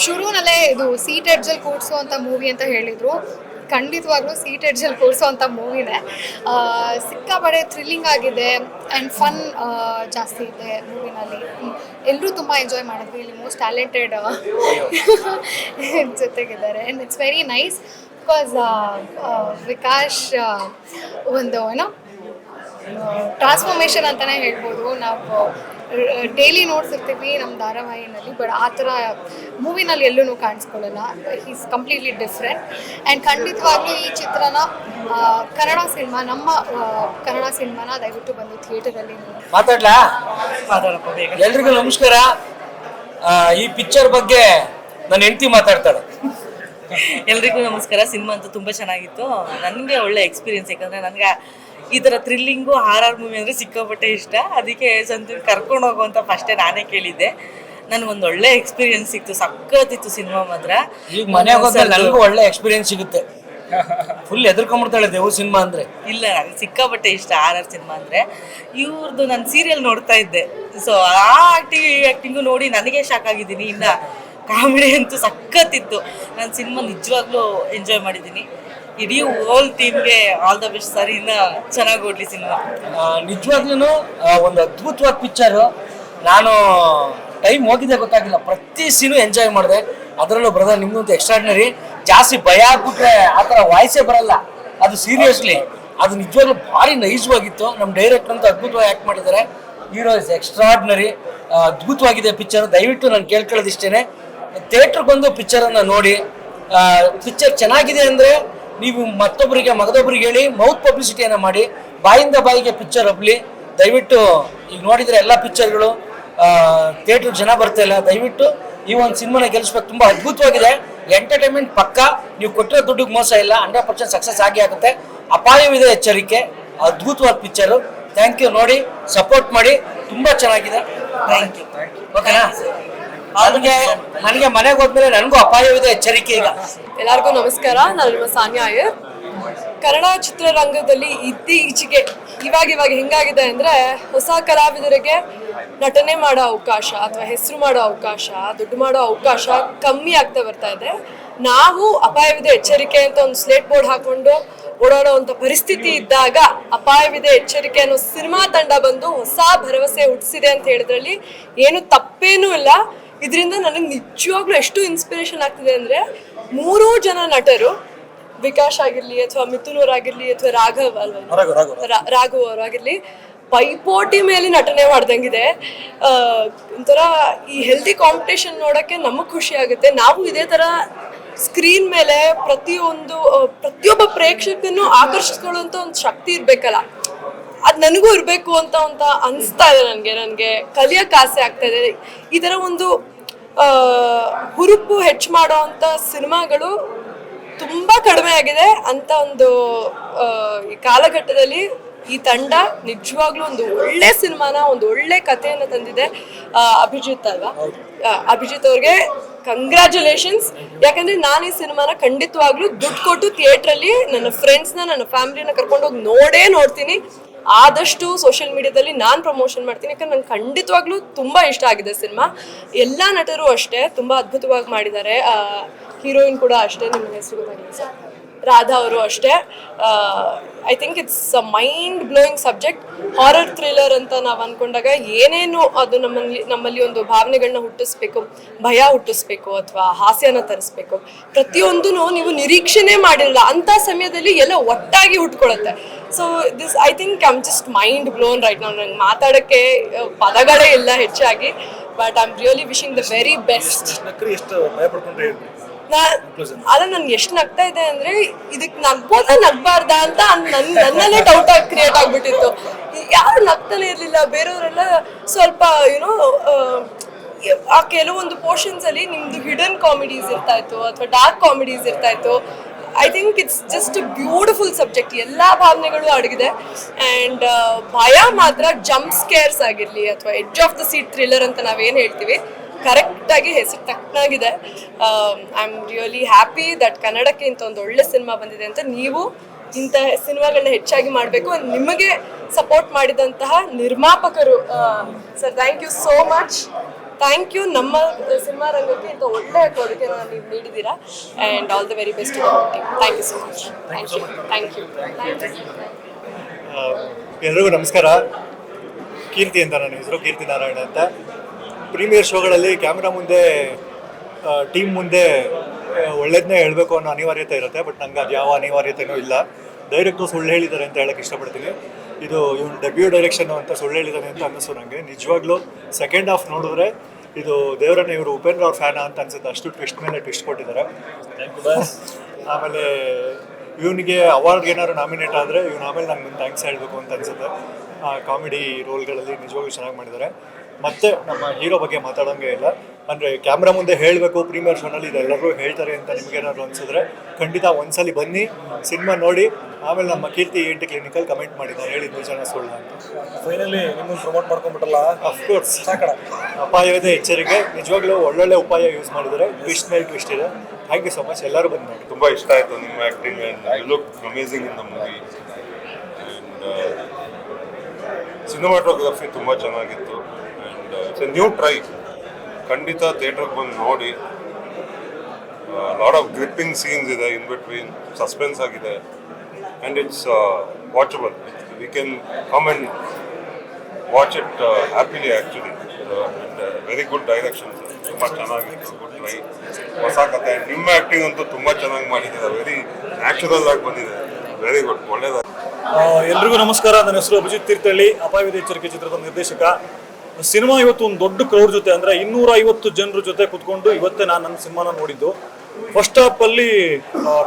ಶುರುನಲ್ಲೇ ಇದು ಸೀಟ್ ಎಡ್ಜಲ್ಲಿ ಕೂಡಿಸುವಂಥ ಮೂವಿ ಅಂತ ಹೇಳಿದರು. ಖಂಡಿತವಾಗ್ಲೂ ಸೀಟ್ ಎಡ್ಜಲ್ಲಿ ಕೂರಿಸೋವಂಥ ಮೂವಿನೇ ಸಿಕ್ಕಾಪಡೆ ಥ್ರಿಲ್ಲಿಂಗ್ ಆಗಿದೆ ಆ್ಯಂಡ್ ಫನ್ ಜಾಸ್ತಿ ಇದೆ ಮೂವಿನಲ್ಲಿ ಎಲ್ಲರೂ ತುಂಬ ಎಂಜಾಯ್ ಮಾಡಿದ್ವಿ. ಇಲ್ಲಿ ಮೋಸ್ಟ್ ಟ್ಯಾಲೆಂಟೆಡ್ ಜೊತೆಗಿದ್ದಾರೆ. And it's very nice because Vikash ಒಂದು, ಏನೋ ಟ್ರಾನ್ಸ್ಫಾರ್ಮೇಷನ್ ಅಂತಲೇ ಹೇಳ್ಬೋದು. ನಾವು ಡೈಲಿ ನೋಡ್ತಿರ್ತೀವಿ ನಮ್ಮ ಧಾರಾವಾಹಿನಲ್ಲಿ ಬಟ್ ಆ ಥರ ಮೂವಿನಲ್ಲಿ ಎಲ್ಲೂ ಕಾಣಿಸ್ಕೊಳ್ಳಲ್ಲ. ಈಸ್ ಕಂಪ್ಲೀಟ್ಲಿ ಡಿಫ್ರೆಂಟ್ ಆ್ಯಂಡ್ ಖಂಡಿತವಾಗ್ಲೂ ಈ ಚಿತ್ರನ ಕನ್ನಡ ಸಿನಿಮಾ ನಮ್ಮ ಕನ್ನಡ ಸಿನಿಮಾನ ದಯವಿಟ್ಟು ಬಂದು ಥಿಯೇಟರಲ್ಲಿ
ಮಾತಾಡ್ಲಾ? ಎಲ್ರಿಗೂ ನಮಸ್ಕಾರ. ಈ ಪಿಕ್ಚರ್ ಬಗ್ಗೆ ನನ್ನ ಹೆಂಡತಿ ಮಾತಾಡ್ತಾಳೆ.
ಎಲ್ರಿಗೂ ನಮಸ್ಕಾರ. ಸಿನಿಮಾ ಅಂತೂ ತುಂಬ ಚೆನ್ನಾಗಿತ್ತು. ನನಗೆ ಒಳ್ಳೆ ಎಕ್ಸ್ಪೀರಿಯನ್ಸ್ ಯಾಕಂದರೆ ನನಗೆ ಈ ಥರ ಥ್ರಿಲ್ಲಿಂಗು ಆರ್ ಆರ್ ಮೂವಿ ಅಂದರೆ ಸಿಕ್ಕಾಪಟ್ಟೆ ಇಷ್ಟ. ಅದಕ್ಕೆ ಸಂತೂರ್ ಕರ್ಕೊಂಡು ಹೋಗುವಂತ ಫಸ್ಟೇ ನಾನೇ ಕೇಳಿದ್ದೆ. ನನಗೊಂದು ಒಳ್ಳೆ ಎಕ್ಸ್ಪೀರಿಯನ್ಸ್ ಸಿಕ್ತು. ಸಖತ್ತಿತ್ತು ಸಿನಿಮಾ ಮಾತ್ರ.
ಈಗ ಮನೆಗೆ ಹೋದ್ಮೇಲೆ ನನಗೂ ಒಳ್ಳೆ ಎಕ್ಸ್ಪೀರಿಯನ್ಸ್ ಸಿಗುತ್ತೆ. ಫುಲ್ ಎದುರ್ಕೊಂಡ್ಬಿಡ್ತಾಳೆ ದೇವು ಸಿನಿಮಾ ಅಂದ್ರೆ.
ಇಲ್ಲ ನನಗೆ ಸಿಕ್ಕಾಪಟ್ಟೆ ಇಷ್ಟ ಆರ್ ಆರ್ ಸಿನಿಮಾ ಅಂದ್ರೆ. ಇವ್ರದ್ದು ನಾನು ಸೀರಿಯಲ್ ನೋಡ್ತಾ ಇದ್ದೆ. ಸೊ ಆ ಆಕ್ಟಿಂಗ್ ಈ ಆ್ಯಕ್ಟಿಂಗು ನೋಡಿ ನನಗೆ ಶಾಕ್ ಆಗಿದ್ದೀನಿ. ಇಲ್ಲ ಕಾಮಿಡಿ ಅಂತೂ ಸಖತ್ತಿತ್ತು. ನಾನು ಸಿನಿಮಾ ನಿಜವಾಗ್ಲೂ ಎಂಜಾಯ್ ಮಾಡಿದ್ದೀನಿ. ಇಡೀ ಹೋಲ್ ಟೀಮ್ಗೆ ಆಲ್ ದ ಬೆಸ್ಟ್ ಸರ್ ಇಲ್ಲ ಚೆನ್ನಾಗಿ ಓಡ್ಲಿ ಸಿನಿಮಾ.
ನಿಜವಾಗ್ಲೂ ಒಂದು ಅದ್ಭುತವಾದ ಪಿಕ್ಚರು ನಾನು ಟೈಮ್ ಹೋಗಿದ್ದೆ ಗೊತ್ತಾಗಿಲ್ಲ. ಪ್ರತಿ ಸೀನು ಎಂಜಾಯ್ ಮಾಡಿದೆ. ಅದರಲ್ಲೂ ಬ್ರದರ್ ನಿಮ್ದಂತೂ ಎಕ್ಸ್ಟ್ರಾರ್ಡಿನರಿ ಜಾಸ್ತಿ ಭಯ ಆಗ್ಬಿಟ್ರೆ ಆ ಥರ ವಾಯ್ಸೇ ಬರಲ್ಲ. ಅದು ಸೀರಿಯಸ್ಲಿ ಅದು ನಿಜವಾಗ್ಲೂ ಭಾರಿ ನೈಜವಾಗಿತ್ತು ನಮ್ಮ ಡೈರೆಕ್ಟರ್ ಅಂತ ಅದ್ಭುತವಾಗಿ ಆ್ಯಕ್ಟ್ ಮಾಡಿದ್ದಾರೆ. ಹೀರೋ ಇಸ್ ಎಕ್ಸ್ಟ್ರಾರ್ಡಿನರಿ ಅದ್ಭುತವಾಗಿದೆ ಪಿಕ್ಚರ್ ದಯವಿಟ್ಟು ನಾನು ಕೇಳ್ಕೊಳ್ಳೋದಿಷ್ಟೇ ಥಿಯೇಟ್ರಿಗೆ ಬಂದು ಪಿಕ್ಚರನ್ನು ನೋಡಿ. ಪಿಕ್ಚರ್ ಚೆನ್ನಾಗಿದೆ ಅಂದರೆ ನೀವು ಮತ್ತೊಬ್ಬರಿಗೆ ಮಗದೊಬ್ಬರಿಗೆ ಹೇಳಿ ಮೌತ್ ಪಬ್ಲಿಸಿಟಿಯನ್ನು ಮಾಡಿ, ಬಾಯಿಂದ ಬಾಯಿಗೆ ಪಿಕ್ಚರ್ ಹಬ್ಲಿ ದಯವಿಟ್ಟು, ಈಗ ನೋಡಿದರೆ ಎಲ್ಲ ಪಿಕ್ಚರ್ಗಳು ಥಿಯೇಟ್ರ್ ಜನ ಬರ್ತಾ ಇಲ್ಲ. ದಯವಿಟ್ಟು ಈ ಒಂದು ಸಿನಿಮಾನ ಗೆಲ್ಲಿಸ್ಬೇಕು ತುಂಬ ಅದ್ಭುತವಾಗಿದೆ. ಎಂಟರ್ಟೈನ್ಮೆಂಟ್ ಪಕ್ಕ, ನೀವು ಕೊಟ್ಟಿರೋ ದುಡ್ಡಿಗೆ ಮೋಸ ಇಲ್ಲ. ಹಂಡ್ರೆಡ್ ಪರ್ಸೆಂಟ್ ಸಕ್ಸಸ್ ಆಗಿ ಆಗುತ್ತೆ. ಅಪಾಯವಿದೆ ಎಚ್ಚರಿಕೆ. ಅದ್ಭುತವಾದ ಪಿಕ್ಚರು ಥ್ಯಾಂಕ್ ಯು ನೋಡಿ ಸಪೋರ್ಟ್ ಮಾಡಿ. ತುಂಬ ಚೆನ್ನಾಗಿದೆ. ಥ್ಯಾಂಕ್ ಯು ಓಕೆನಾ ನನಗೆ ನನಗೆ ಮನೆಗೆ ಹೋದ್ಮೇಲೆ ನನಗೂ ಅಪಾಯವಿದೆ ಎಚ್ಚರಿಕೆ ಈಗ.
ಎಲ್ಲರಿಗೂ ನಮಸ್ಕಾರ, ನಾನು ನಿಮ್ಮ ಸಾನ್ಯಾ ಅಯ್ಯರ್. ಕನ್ನಡ ಚಿತ್ರರಂಗದಲ್ಲಿ ಇತ್ತೀಚೆಗೆ ಇವಾಗ ಇವಾಗ ಹೆಂಗಾಗಿದೆ ಅಂದ್ರೆ ಹೊಸ ಕಲಾವಿದರಿಗೆ ನಟನೆ ಮಾಡೋ ಅವಕಾಶ ಅಥವಾ ಹೆಸರು ಮಾಡೋ ಅವಕಾಶ, ದುಡ್ಡು ಮಾಡೋ ಅವಕಾಶ ಕಮ್ಮಿ ಆಗ್ತಾ ಬರ್ತಾ ಇದೆ. ನಾವು ಅಪಾಯವಿದೆ, ಎಚ್ಚರಿಕೆ ಅಂತ ಒಂದು ಸ್ಲೇಟ್ ಬೋರ್ಡ್ ಹಾಕೊಂಡು ಓಡಾಡುವಂತ ಪರಿಸ್ಥಿತಿ ಇದ್ದಾಗ ಅಪಾಯವಿದೆ, ಎಚ್ಚರಿಕೆ ಅನ್ನೋ ಸಿನಿಮಾ ತಂಡ ಬಂದು ಹೊಸ ಭರವಸೆ ಹುಟ್ಟಿಸಿದೆ ಅಂತ ಹೇಳಿದ್ರಲ್ಲಿ ಏನು ತಪ್ಪೇನೂ ಇಲ್ಲ. ಇದರಿಂದ ನನಗೆ ನಿಜವಾಗ್ಲೂ ಎಷ್ಟು ಇನ್ಸ್ಪಿರೇಷನ್ ಆಗ್ತಿದೆ ಅಂದ್ರೆ ಮೂರೂ ಜನ ನಟರು ವಿಕಾಶ್ ಆಗಿರ್ಲಿ ಅಥವಾ ಮಿಥುನ್ ಅವರಾಗಿರ್ಲಿ ಅಥವಾ ರಾಘವ್ ಅಲ್ವ?
ರಾಘವ್,
ಅವರಾಗಿರ್ಲಿ ಪೈಪೋಟಿ ಮೇಲೆ ನಟನೆ ಮಾಡ್ದಂಗಿದೆ. ಆ, ಒಂಥರ ಈ ಹೆಲ್ದಿ ಕಾಂಪಿಟೇಷನ್ ನೋಡಕ್ಕೆ ನಮಗೆ ಖುಷಿ ಆಗುತ್ತೆ. ನಾವು ಇದೇ ತರ ಸ್ಕ್ರೀನ್ ಮೇಲೆ ಪ್ರತಿಯೊಂದು ಪ್ರತಿಯೊಬ್ಬ ಪ್ರೇಕ್ಷಕನೂ ಆಕರ್ಷಿಸ್ಕೊಳ್ಳುವಂತ ಒಂದು ಶಕ್ತಿ ಇರ್ಬೇಕಲ್ಲ. ಅದ್ ನನಗೂ ಇರಬೇಕು ಅಂತ ಅಂತ ಅನಿಸ್ತಾ ಇದೆ ನನಗೆ. ನನಗೆ ಕಲಿಯಕ್ಕೆ ಆಸೆ ಆಗ್ತಾ ಇದೆ. ಈ ಥರ ಒಂದು ಹುರುಪು ಹೆಚ್ಚು ಮಾಡೋ ಅಂಥ ಸಿನಿಮಾಗಳು ತುಂಬ ಕಡಿಮೆ ಆಗಿದೆ. ಅಂತ ಒಂದು ಈ ಕಾಲಘಟ್ಟದಲ್ಲಿ ಈ ತಂಡ ನಿಜವಾಗ್ಲೂ ಒಂದು ಒಳ್ಳೆ ಸಿನಿಮಾನ, ಒಂದು ಒಳ್ಳೆ ಕಥೆಯನ್ನು ತಂದಿದೆ. ಅಭಿಜಿತ್ ಅಲ್ವಾ? ಅಭಿಜಿತ್ ಅವ್ರಿಗೆ ಕಂಗ್ರ್ಯಾಚುಲೇಷನ್ಸ್ ಯಾಕಂದ್ರೆ ನಾನು ಈ ಸಿನಿಮಾನ ಖಂಡಿತವಾಗ್ಲೂ ದುಡ್ಡು ಕೊಟ್ಟು ಥಿಯೇಟ್ರಲ್ಲಿ ನನ್ನ ಫ್ರೆಂಡ್ಸ್ನ ನನ್ನ ಫ್ಯಾಮಿಲಿನ ಕರ್ಕೊಂಡೋಗಿ ನೋಡೇ ನೋಡ್ತೀನಿ. ಆದಷ್ಟು ಸೋಷಿಯಲ್ ಮೀಡಿಯಾದಲ್ಲಿ ನಾನು ಪ್ರಮೋಷನ್ ಮಾಡ್ತೀನಿ. ಯಾಕಂದ್ರೆ ನಂಗೆ ಖಂಡಿತವಾಗ್ಲೂ ತುಂಬ ಇಷ್ಟ ಆಗಿದೆ ಸಿನಿಮಾ. ಎಲ್ಲ ನಟರು ಅಷ್ಟೇ ತುಂಬ ಅದ್ಭುತವಾಗಿ ಮಾಡಿದ್ದಾರೆ. ಹೀರೋಯಿನ್ ಕೂಡ ಅಷ್ಟೇ ನಿಮ್ಮ ಹೆಸರು ಗೊತ್ತಾಗಿದೆ ರಾಧಾ ಅವರು ಅಷ್ಟೇ. I think it's a mind blowing subject horror thriller ಅಂತ ನಾವು ಅಂದ್ಕೊಂಡಾಗ ಏನೇನು ಅದು ನಮ್ಮಲ್ಲಿ ನಮ್ಮಲ್ಲಿ ಒಂದು ಭಾವನೆಗಳನ್ನ ಹುಟ್ಟಿಸ್ಬೇಕು, ಭಯ ಹುಟ್ಟಿಸ್ಬೇಕು ಅಥವಾ ಹಾಸ್ಯನ ತರಿಸ್ಬೇಕು ಪ್ರತಿಯೊಂದೂ ನೀವು ನಿರೀಕ್ಷೆನೇ ಮಾಡಿರಲ್ಲ ಅಂಥ ಸಮಯದಲ್ಲಿ ಎಲ್ಲ ಒಟ್ಟಾಗಿ ಹುಟ್ಕೊಳ್ಳುತ್ತೆ so this I think I'm just mind blown right ನಾವು ನಂಗೆ ಮಾತಾಡೋಕ್ಕೆ ಪದಗಳೇ ಇಲ್ಲ ಹೆಚ್ಚಾಗಿ but I am really wishing the very best ನಾ ನನ್ಗೆ ಎಷ್ಟು ನಗ್ತಾ ಇದೆ ಅಂದ್ರೆ ಇದಕ್ ನಗ್ಬೋದ ನಗ್ಬಾರ್ದ ಅಂತ ನನ್ ನನ್ನಲ್ಲೇ ಡೌಟ್ ಆಗಿ ಕ್ರಿಯೇಟ್ ಆಗ್ಬಿಟ್ಟಿತ್ತು. ಯಾರು ನಗ್ತಾನೆ ಇರ್ಲಿಲ್ಲ. ಬೇರೆಯವರೆಲ್ಲ ಸ್ವಲ್ಪ ಏನೋ ಆ ಕೆಲವೊಂದು ಪೋರ್ಷನ್ಸ್ ಅಲ್ಲಿ ನಿಮ್ದು ಹಿಡನ್ ಕಾಮಿಡೀಸ್ ಇರ್ತಾ ಇತ್ತು ಅಥವಾ ಡಾರ್ಕ್ ಕಾಮಿಡೀಸ್ ಇರ್ತಾ ಇತ್ತು. I think it's just beautiful subject ಎಲ್ಲ ಭಾವನೆಗಳು ಅಡಗಿದೆ. ಅಂಡ್ ಭಯ ಮಾತ್ರ ಜಂಪ್ ಸ್ಕೇರ್ಸ್ ಆಗಿರಲಿ ಅಥವಾ edge of the seat thriller ಅಂತ ನಾವೇನು ಹೇಳ್ತೀವಿ. ಕರೆಕ್ಟಾಗಿ ಹೆಸರು ತಕ್ಕನಾಗಿದೆ. I am really happy that ಕನ್ನಡಕ್ಕೆ ಇಂಥ ಒಂದು ಒಳ್ಳೆ ಸಿನಿಮಾ ಬಂದಿದೆ ಅಂತ ನೀವು ಇಂಥ ಸಿನಿಮಾಗಳನ್ನ ಹೆಚ್ಚಾಗಿ ಮಾಡಬೇಕು. ನಿಮಗೆ ಸಪೋರ್ಟ್ ಮಾಡಿದಂತಹ ನಿರ್ಮಾಪಕರು sir thank you so much thank you ನಮ್ಮ ಸಿನಿಮಾ ರಂಗಕ್ಕೆ ಇಂಥ ಒಳ್ಳೆಯ ಕೊಡುಗೆನ ನೀವು ನೀಡಿದ್ದೀರಾ. And all the very best thank you so much thank you thank you
ಎಲ್ರಿಗೂ ನಮಸ್ಕಾರ. ಕೀರ್ತಿ ಅಂತ ನನ್ನ ಹೆಸರು, ಕೀರ್ತಿ ನಾರಾಯಣ ಅಂತ. ಪ್ರೀಮಿಯರ್ ಶೋಗಳಲ್ಲಿ ಕ್ಯಾಮ್ರಾ ಮುಂದೆ ಟೀಮ್ ಮುಂದೆ ಒಳ್ಳೇದನ್ನೇ ಹೇಳಬೇಕು ಅನ್ನೋ ಅನಿವಾರ್ಯತೆ ಇರುತ್ತೆ ಬಟ್ ನಂಗೆ ಅದು ಯಾವ ಅನಿವಾರ್ಯತೆನೂ ಇಲ್ಲ. ಡೈರೆಕ್ಟರ್ ಸುಳ್ಳು ಹೇಳಿದ್ದಾರೆ ಅಂತ ಹೇಳಕ್ಕೆ ಇಷ್ಟಪಡ್ತೀನಿ. ಇದು ಇವನ್ ಡೆಬ್ಯೂ ಡೈರೆಕ್ಷನ್ ಅಂತ ಸುಳ್ಳು ಹೇಳಿದ್ದಾನೆ ಅಂತ ಅನ್ನಿಸ್ತು ನನಗೆ ನಿಜವಾಗ್ಲೂ ಸೆಕೆಂಡ್ ಹಾಫ್ ನೋಡಿದ್ರೆ ಇದು ದೇವರನ್ನ ಇವರು ಉಪೇಂದ್ರ ಅವ್ರ ಫ್ಯಾನ ಅಂತ ಅನ್ಸುತ್ತೆ. ಅಷ್ಟು ಟ್ವಿಸ್ಟ್ ಮೇಲೆ ಟ್ವಿಸ್ಟ್ ಕೊಟ್ಟಿದ್ದಾರೆ. ಆಮೇಲೆ ಇವನಿಗೆ ಅವಾರ್ಡ್ಗೆ ಏನಾದ್ರು ನಾಮಿನೇಟ್ ಆದರೆ ಇವ್ನು ಆಮೇಲೆ ನಂಗೆ ಥ್ಯಾಂಕ್ಸ್ ಹೇಳಬೇಕು ಅಂತ ಅನ್ಸುತ್ತೆ. ಕಾಮಿಡಿ ರೋಲ್ಗಳಲ್ಲಿ ನಿಜವಾಗ್ಲೂ ಚೆನ್ನಾಗಿ ಮಾಡಿದ್ದಾರೆ. ಮತ್ತೆ ನಮ್ಮ ಹೀರೋ ಬಗ್ಗೆ ಮಾತಾಡೋಂಗೆ ಇಲ್ಲ. ಅಂದರೆ ಕ್ಯಾಮ್ರಾ ಮುಂದೆ ಹೇಳಬೇಕು ಪ್ರೀಮಿಯರ್ ಶೋನಲ್ಲಿ ಇದೆಲ್ಲರೂ ಹೇಳ್ತಾರೆ ಅಂತ ನಿಮಗೇನಾದ್ರು ಅನ್ಸಿದ್ರೆ ಖಂಡಿತ ಒಂದ್ಸಲಿ ಬನ್ನಿ ಸಿನಿಮಾ ನೋಡಿ ಆಮೇಲೆ ನಮ್ಮ ಕೀರ್ತಿ ಎಂಟಿ ಕ್ಲಿನಿಕಲ್ ಕಮೆಂಟ್ ಮಾಡಿದ್ದ ಹೇಳಿ ಹೇಳಿದ್ದು ಜನ ಸುಳ್ಳು ಅಂತ.
ಫೈನಲಿ ನಿಮ್ಮನ್ನು ಪ್ರಮೋಟ್ ಮಾಡ್ಕೊಂಡ್ಬಿಟ್ಟಲ್ಲ?
ಅಫ್ಕೋರ್ಸ್ ಸಾಕಡ ಅಪಾಯದ ಎಚ್ಚರಿಕೆ. ನಿಜವಾಗ್ಲೂ ಒಳ್ಳೊಳ್ಳೆ ಉಪಾಯ ಯೂಸ್ ಮಾಡಿದ್ರೆ ಟ್ವಿಸ್ಟ್ ಮೇಲೆ ಟ್ವಿಸ್ಟ್ ಇದೆ. ಥ್ಯಾಂಕ್ ಯು ಸೊ ಮಚ್ ಎಲ್ಲರೂ ಬಂದು ನೋಡಿ
ತುಂಬಾ ಇಷ್ಟ ಆಯ್ತು ನಿಮ್ಮ acting and you look amazing in the movie cinematography ತುಂಬಾ ಚೆನ್ನಾಗಿತ್ತು. ಇಟ್ಸ್ ಎ ನ್ಯೂ ಟ್ರೈ ಖಂಡಿತ ಥಿಯೇಟರ್ಗೆ ಬಂದು ನೋಡಿ. ಲಾಟ್ ಆಫ್ ಗ್ರಿಪ್ಪಿಂಗ್ ಸೀನ್ಸ್ ಇದೆ ಇನ್ ಬಿಟ್ವೀನ್ ಸಸ್ಪೆನ್ಸ್ ಆಗಿದೆ. And it's watchable we can come and watch it happily actually very good direction ತುಂಬ ಚೆನ್ನಾಗಿತ್ತು. Good try ಹೊಸ ಕತೆ. ನಿಮ್ಮ ಆ್ಯಕ್ಟಿಂಗ್ ಅಂತೂ ತುಂಬ ಚೆನ್ನಾಗಿ ಮಾಡಿದ್ದೀರಾ. ವೆರಿ ನ್ಯಾಚುರಲ್ ಆಗಿ ಬಂದಿದೆ. ವೆರಿ ಗುಡ್ ಒಳ್ಳೇದಾಗಿ
ಆ, ಎಲ್ರಿಗೂ ನಮಸ್ಕಾರ. ನನ್ನ ಹೆಸರು ಅಭಿಜಿತ್ ತೀರ್ಥಹಳ್ಳಿ. ಅಪಾಯದ ಎಚ್ಚರಿಕೆ ಚಿತ್ರದ ನಿರ್ದೇಶಕ. ಸಿನಿಮಾ ಇವತ್ತು ಒಂದು ದೊಡ್ಡ ಕ್ರೌಡ್ ಜೊತೆ ಅಂದ್ರೆ ಇನ್ನೂರ ಐವತ್ತು ಜನರ ಜೊತೆ ಕುತ್ಕೊಂಡು ಇವತ್ತೇ ನಾನು ನನ್ನ ಸಿನಿಮಾನ ನೋಡಿದ್ದು. ಫಸ್ಟ್ ಹಾಫ್ ಅಲ್ಲಿ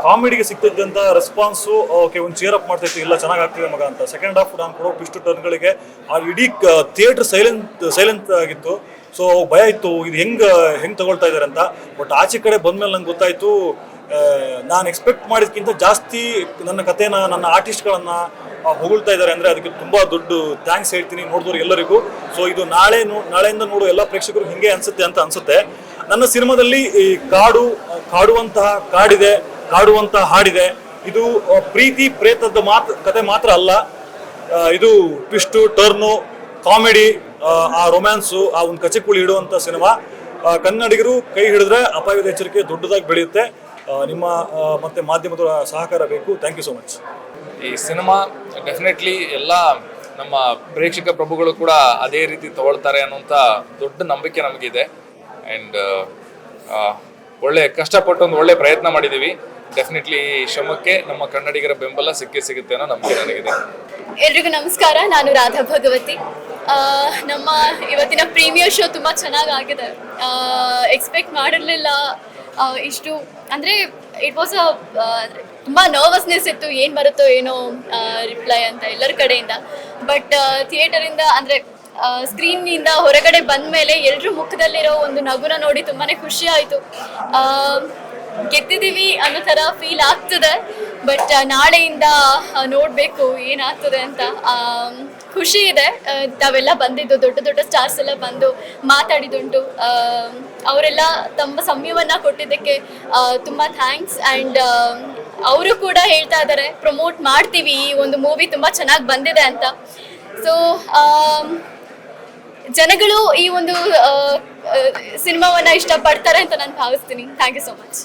ಕಾಮಿಡಿಗೆ ಸಿಗ್ತಿದ್ದಂತ ರೆಸ್ಪಾನ್ಸು ಓಕೆ, ಒಂದು ಚೇರ್ ಅಪ್ ಮಾಡ್ತಾ ಇಲ್ಲ ಚೆನ್ನಾಗಿ ಆಗ್ತಿದೆ ಮಗ ಅಂತ. ಸೆಕೆಂಡ್ ಹಾಫ್ ನಾನು ಕೊಡೋ ಇಷ್ಟು ಟರ್ನ್ಗಳಿಗೆ ಆ ಇಡೀ ಥಿಯೇಟರ್ ಸೈಲೆಂಟ್ ಸೈಲೆಂಟ್ ಆಗಿತ್ತು. ಸೊ ಭಯ ಇತ್ತು. ಇದು ಹೆಂಗ್ ಹೆಂಗ್ ತಗೊಳ್ತಾ ಇದ್ದಾರೆ ಅಂತ. ಬಟ್ ಆಚೆ ಕಡೆ ಬಂದ್ಮೇಲೆ ನಂಗೆ ಗೊತ್ತಾಯ್ತು ನಾನು ಎಕ್ಸ್ಪೆಕ್ಟ್ ಮಾಡಿದ್ಕಿಂತ ಜಾಸ್ತಿ ನನ್ನ ಕಥೆನ, ನನ್ನ ಆರ್ಟಿಸ್ಟ್ಗಳನ್ನು ಹೊಗಳ್ತಾ ಇದ್ದಾರೆ ಅಂದರೆ ಅದಕ್ಕೆ ತುಂಬ ದೊಡ್ಡ ಥ್ಯಾಂಕ್ಸ್ ಹೇಳ್ತೀನಿ ನೋಡಿದವ್ರು ಎಲ್ಲರಿಗೂ. ಸೊ ಇದು ನಾಳೆ ನಾಳೆಯಿಂದ ನೋಡೋ, ಎಲ್ಲ ಪ್ರೇಕ್ಷಕರು ಹಿಂಗೆ ಅನಿಸುತ್ತೆ ಅಂತ ಅನಿಸುತ್ತೆ. ನನ್ನ ಸಿನಿಮಾದಲ್ಲಿ ಈ ಕಾಡು, ಕಾಡುವಂತಹ ಕಾಡಿದೆ, ಕಾಡುವಂತಹ ಹಾಡಿದೆ. ಇದು ಪ್ರೀತಿ, ಪ್ರೇತದ ಮಾತು, ಕತೆ ಮಾತ್ರ ಅಲ್ಲ. ಇದು ಟ್ವಿಸ್ಟು ಟರ್ನು ಕಾಮಿಡಿ ಆ ರೊಮ್ಯಾನ್ಸು ಆ ಒಂದು ಕಚಕುಳಿ ಇಡುವಂಥ ಸಿನಿಮಾ. ಕನ್ನಡಿಗರು ಕೈ ಹಿಡಿದ್ರೆ ಅಪಾಯದ ಎಚ್ಚರಿಕೆ ದೊಡ್ಡದಾಗಿ ಬೆಳೆಯುತ್ತೆ. ನಿಮ್ಮ ಮತ್ತೆ ಮಾಧ್ಯಮದ ಸಹಕಾರ ಬೇಕು. ಥ್ಯಾಂಕ್ ಯು ಸೊ ಮಚ್
ಈ ಸಿನಿಮಾ ಡೆಫಿನೆಟ್ಲಿ ಎಲ್ಲ ನಮ್ಮ ಪ್ರೇಕ್ಷಕ ಪ್ರಭುಗಳು ಕೂಡ ಅದೇ ರೀತಿ ತಗೊಳ್ತಾರೆ ಅನ್ನುವಂಥ ದೊಡ್ಡ ನಂಬಿಕೆ ನಮಗಿದೆ. ಆ್ಯಂಡ್ ಒಳ್ಳೆ ಕಷ್ಟಪಟ್ಟು ಒಂದು ಒಳ್ಳೆ ಪ್ರಯತ್ನ ಮಾಡಿದ್ದೀವಿ. ಡೆಫಿನೆಟ್ಲಿ ಈ ಶ್ರಮಕ್ಕೆ ನಮ್ಮ ಕನ್ನಡಿಗರ ಬೆಂಬಲ ಸಿಕ್ಕೇ ಸಿಗುತ್ತೆ ಅನ್ನೋ ನಂಬಿಕೆ ನನಗಿದೆ.
ಎಲ್ರಿಗೂ ನಮಸ್ಕಾರ. ನಾನು ರಾಧಾ ಭಗವತಿ. ನಮ್ಮ ಇವತ್ತಿನ ಪ್ರೀಮಿಯರ್ ಶೋ ತುಂಬ ಚೆನ್ನಾಗಿ ಆಗಿದೆ ಎಕ್ಸ್ಪೆಕ್ಟ್ ಮಾಡಿರಲಿಲ್ಲ. ಇಷ್ಟು, ಅಂದರೆ ಇಟ್ ವಾಸ್ ಅ ತುಂಬ ನರ್ವಸ್ನೆಸ್ ಇತ್ತು, ಏನು ಬರುತ್ತೋ ಏನೋ ರಿಪ್ಲೈ ಅಂತ ಎಲ್ಲರ ಕಡೆಯಿಂದ. ಬಟ್ ಥಿಯೇಟರಿಂದ ಅಂದರೆ ಸ್ಕ್ರೀನಿಂದ ಹೊರಗಡೆ ಬಂದ ಮೇಲೆ ಎಲ್ಲರೂ ಮುಖದಲ್ಲಿರೋ ಒಂದು ನಗುನ ನೋಡಿ ತುಂಬಾ ಖುಷಿ ಆಯಿತು. ಗೆದ್ದಿದ್ದೀವಿ ಅನ್ನೋ ಥರ ಫೀಲ್ ಆಗ್ತದೆ. ಬಟ್ ನಾಳೆಯಿಂದ ನೋಡಬೇಕು ಏನಾಗ್ತದೆ ಅಂತ ಖುಷಿ ಇದೆ. ತಾವೆಲ್ಲ ಬಂದಿದ್ದು, ದೊಡ್ಡ ದೊಡ್ಡ ಸ್ಟಾರ್ಸ್ ಎಲ್ಲ ಬಂದು ಮಾತಾಡಿದುಂಟು ಅವರೆಲ್ಲ ತಮ್ಮ ಸಮಯವನ್ನ ಕೊಟ್ಟಿದ್ದಕ್ಕೆ ತುಂಬಾ ಥ್ಯಾಂಕ್ಸ್ ಆ್ಯಂಡ್ ಅವರು ಕೂಡ ಹೇಳ್ತಾ ಇದ್ದಾರೆ ಪ್ರಮೋಟ್ ಮಾಡ್ತೀವಿ, ಈ ಒಂದು ಮೂವಿ ತುಂಬ ಚೆನ್ನಾಗಿ ಬಂದಿದೆ ಅಂತ. ಸೊ ಜನಗಳು ಈ ಒಂದು ಸಿನಿಮಾವನ್ನು ಇಷ್ಟಪಡ್ತಾರೆ ಅಂತ ನಾನು ಭಾವಿಸ್ತೀನಿ. Thank you so much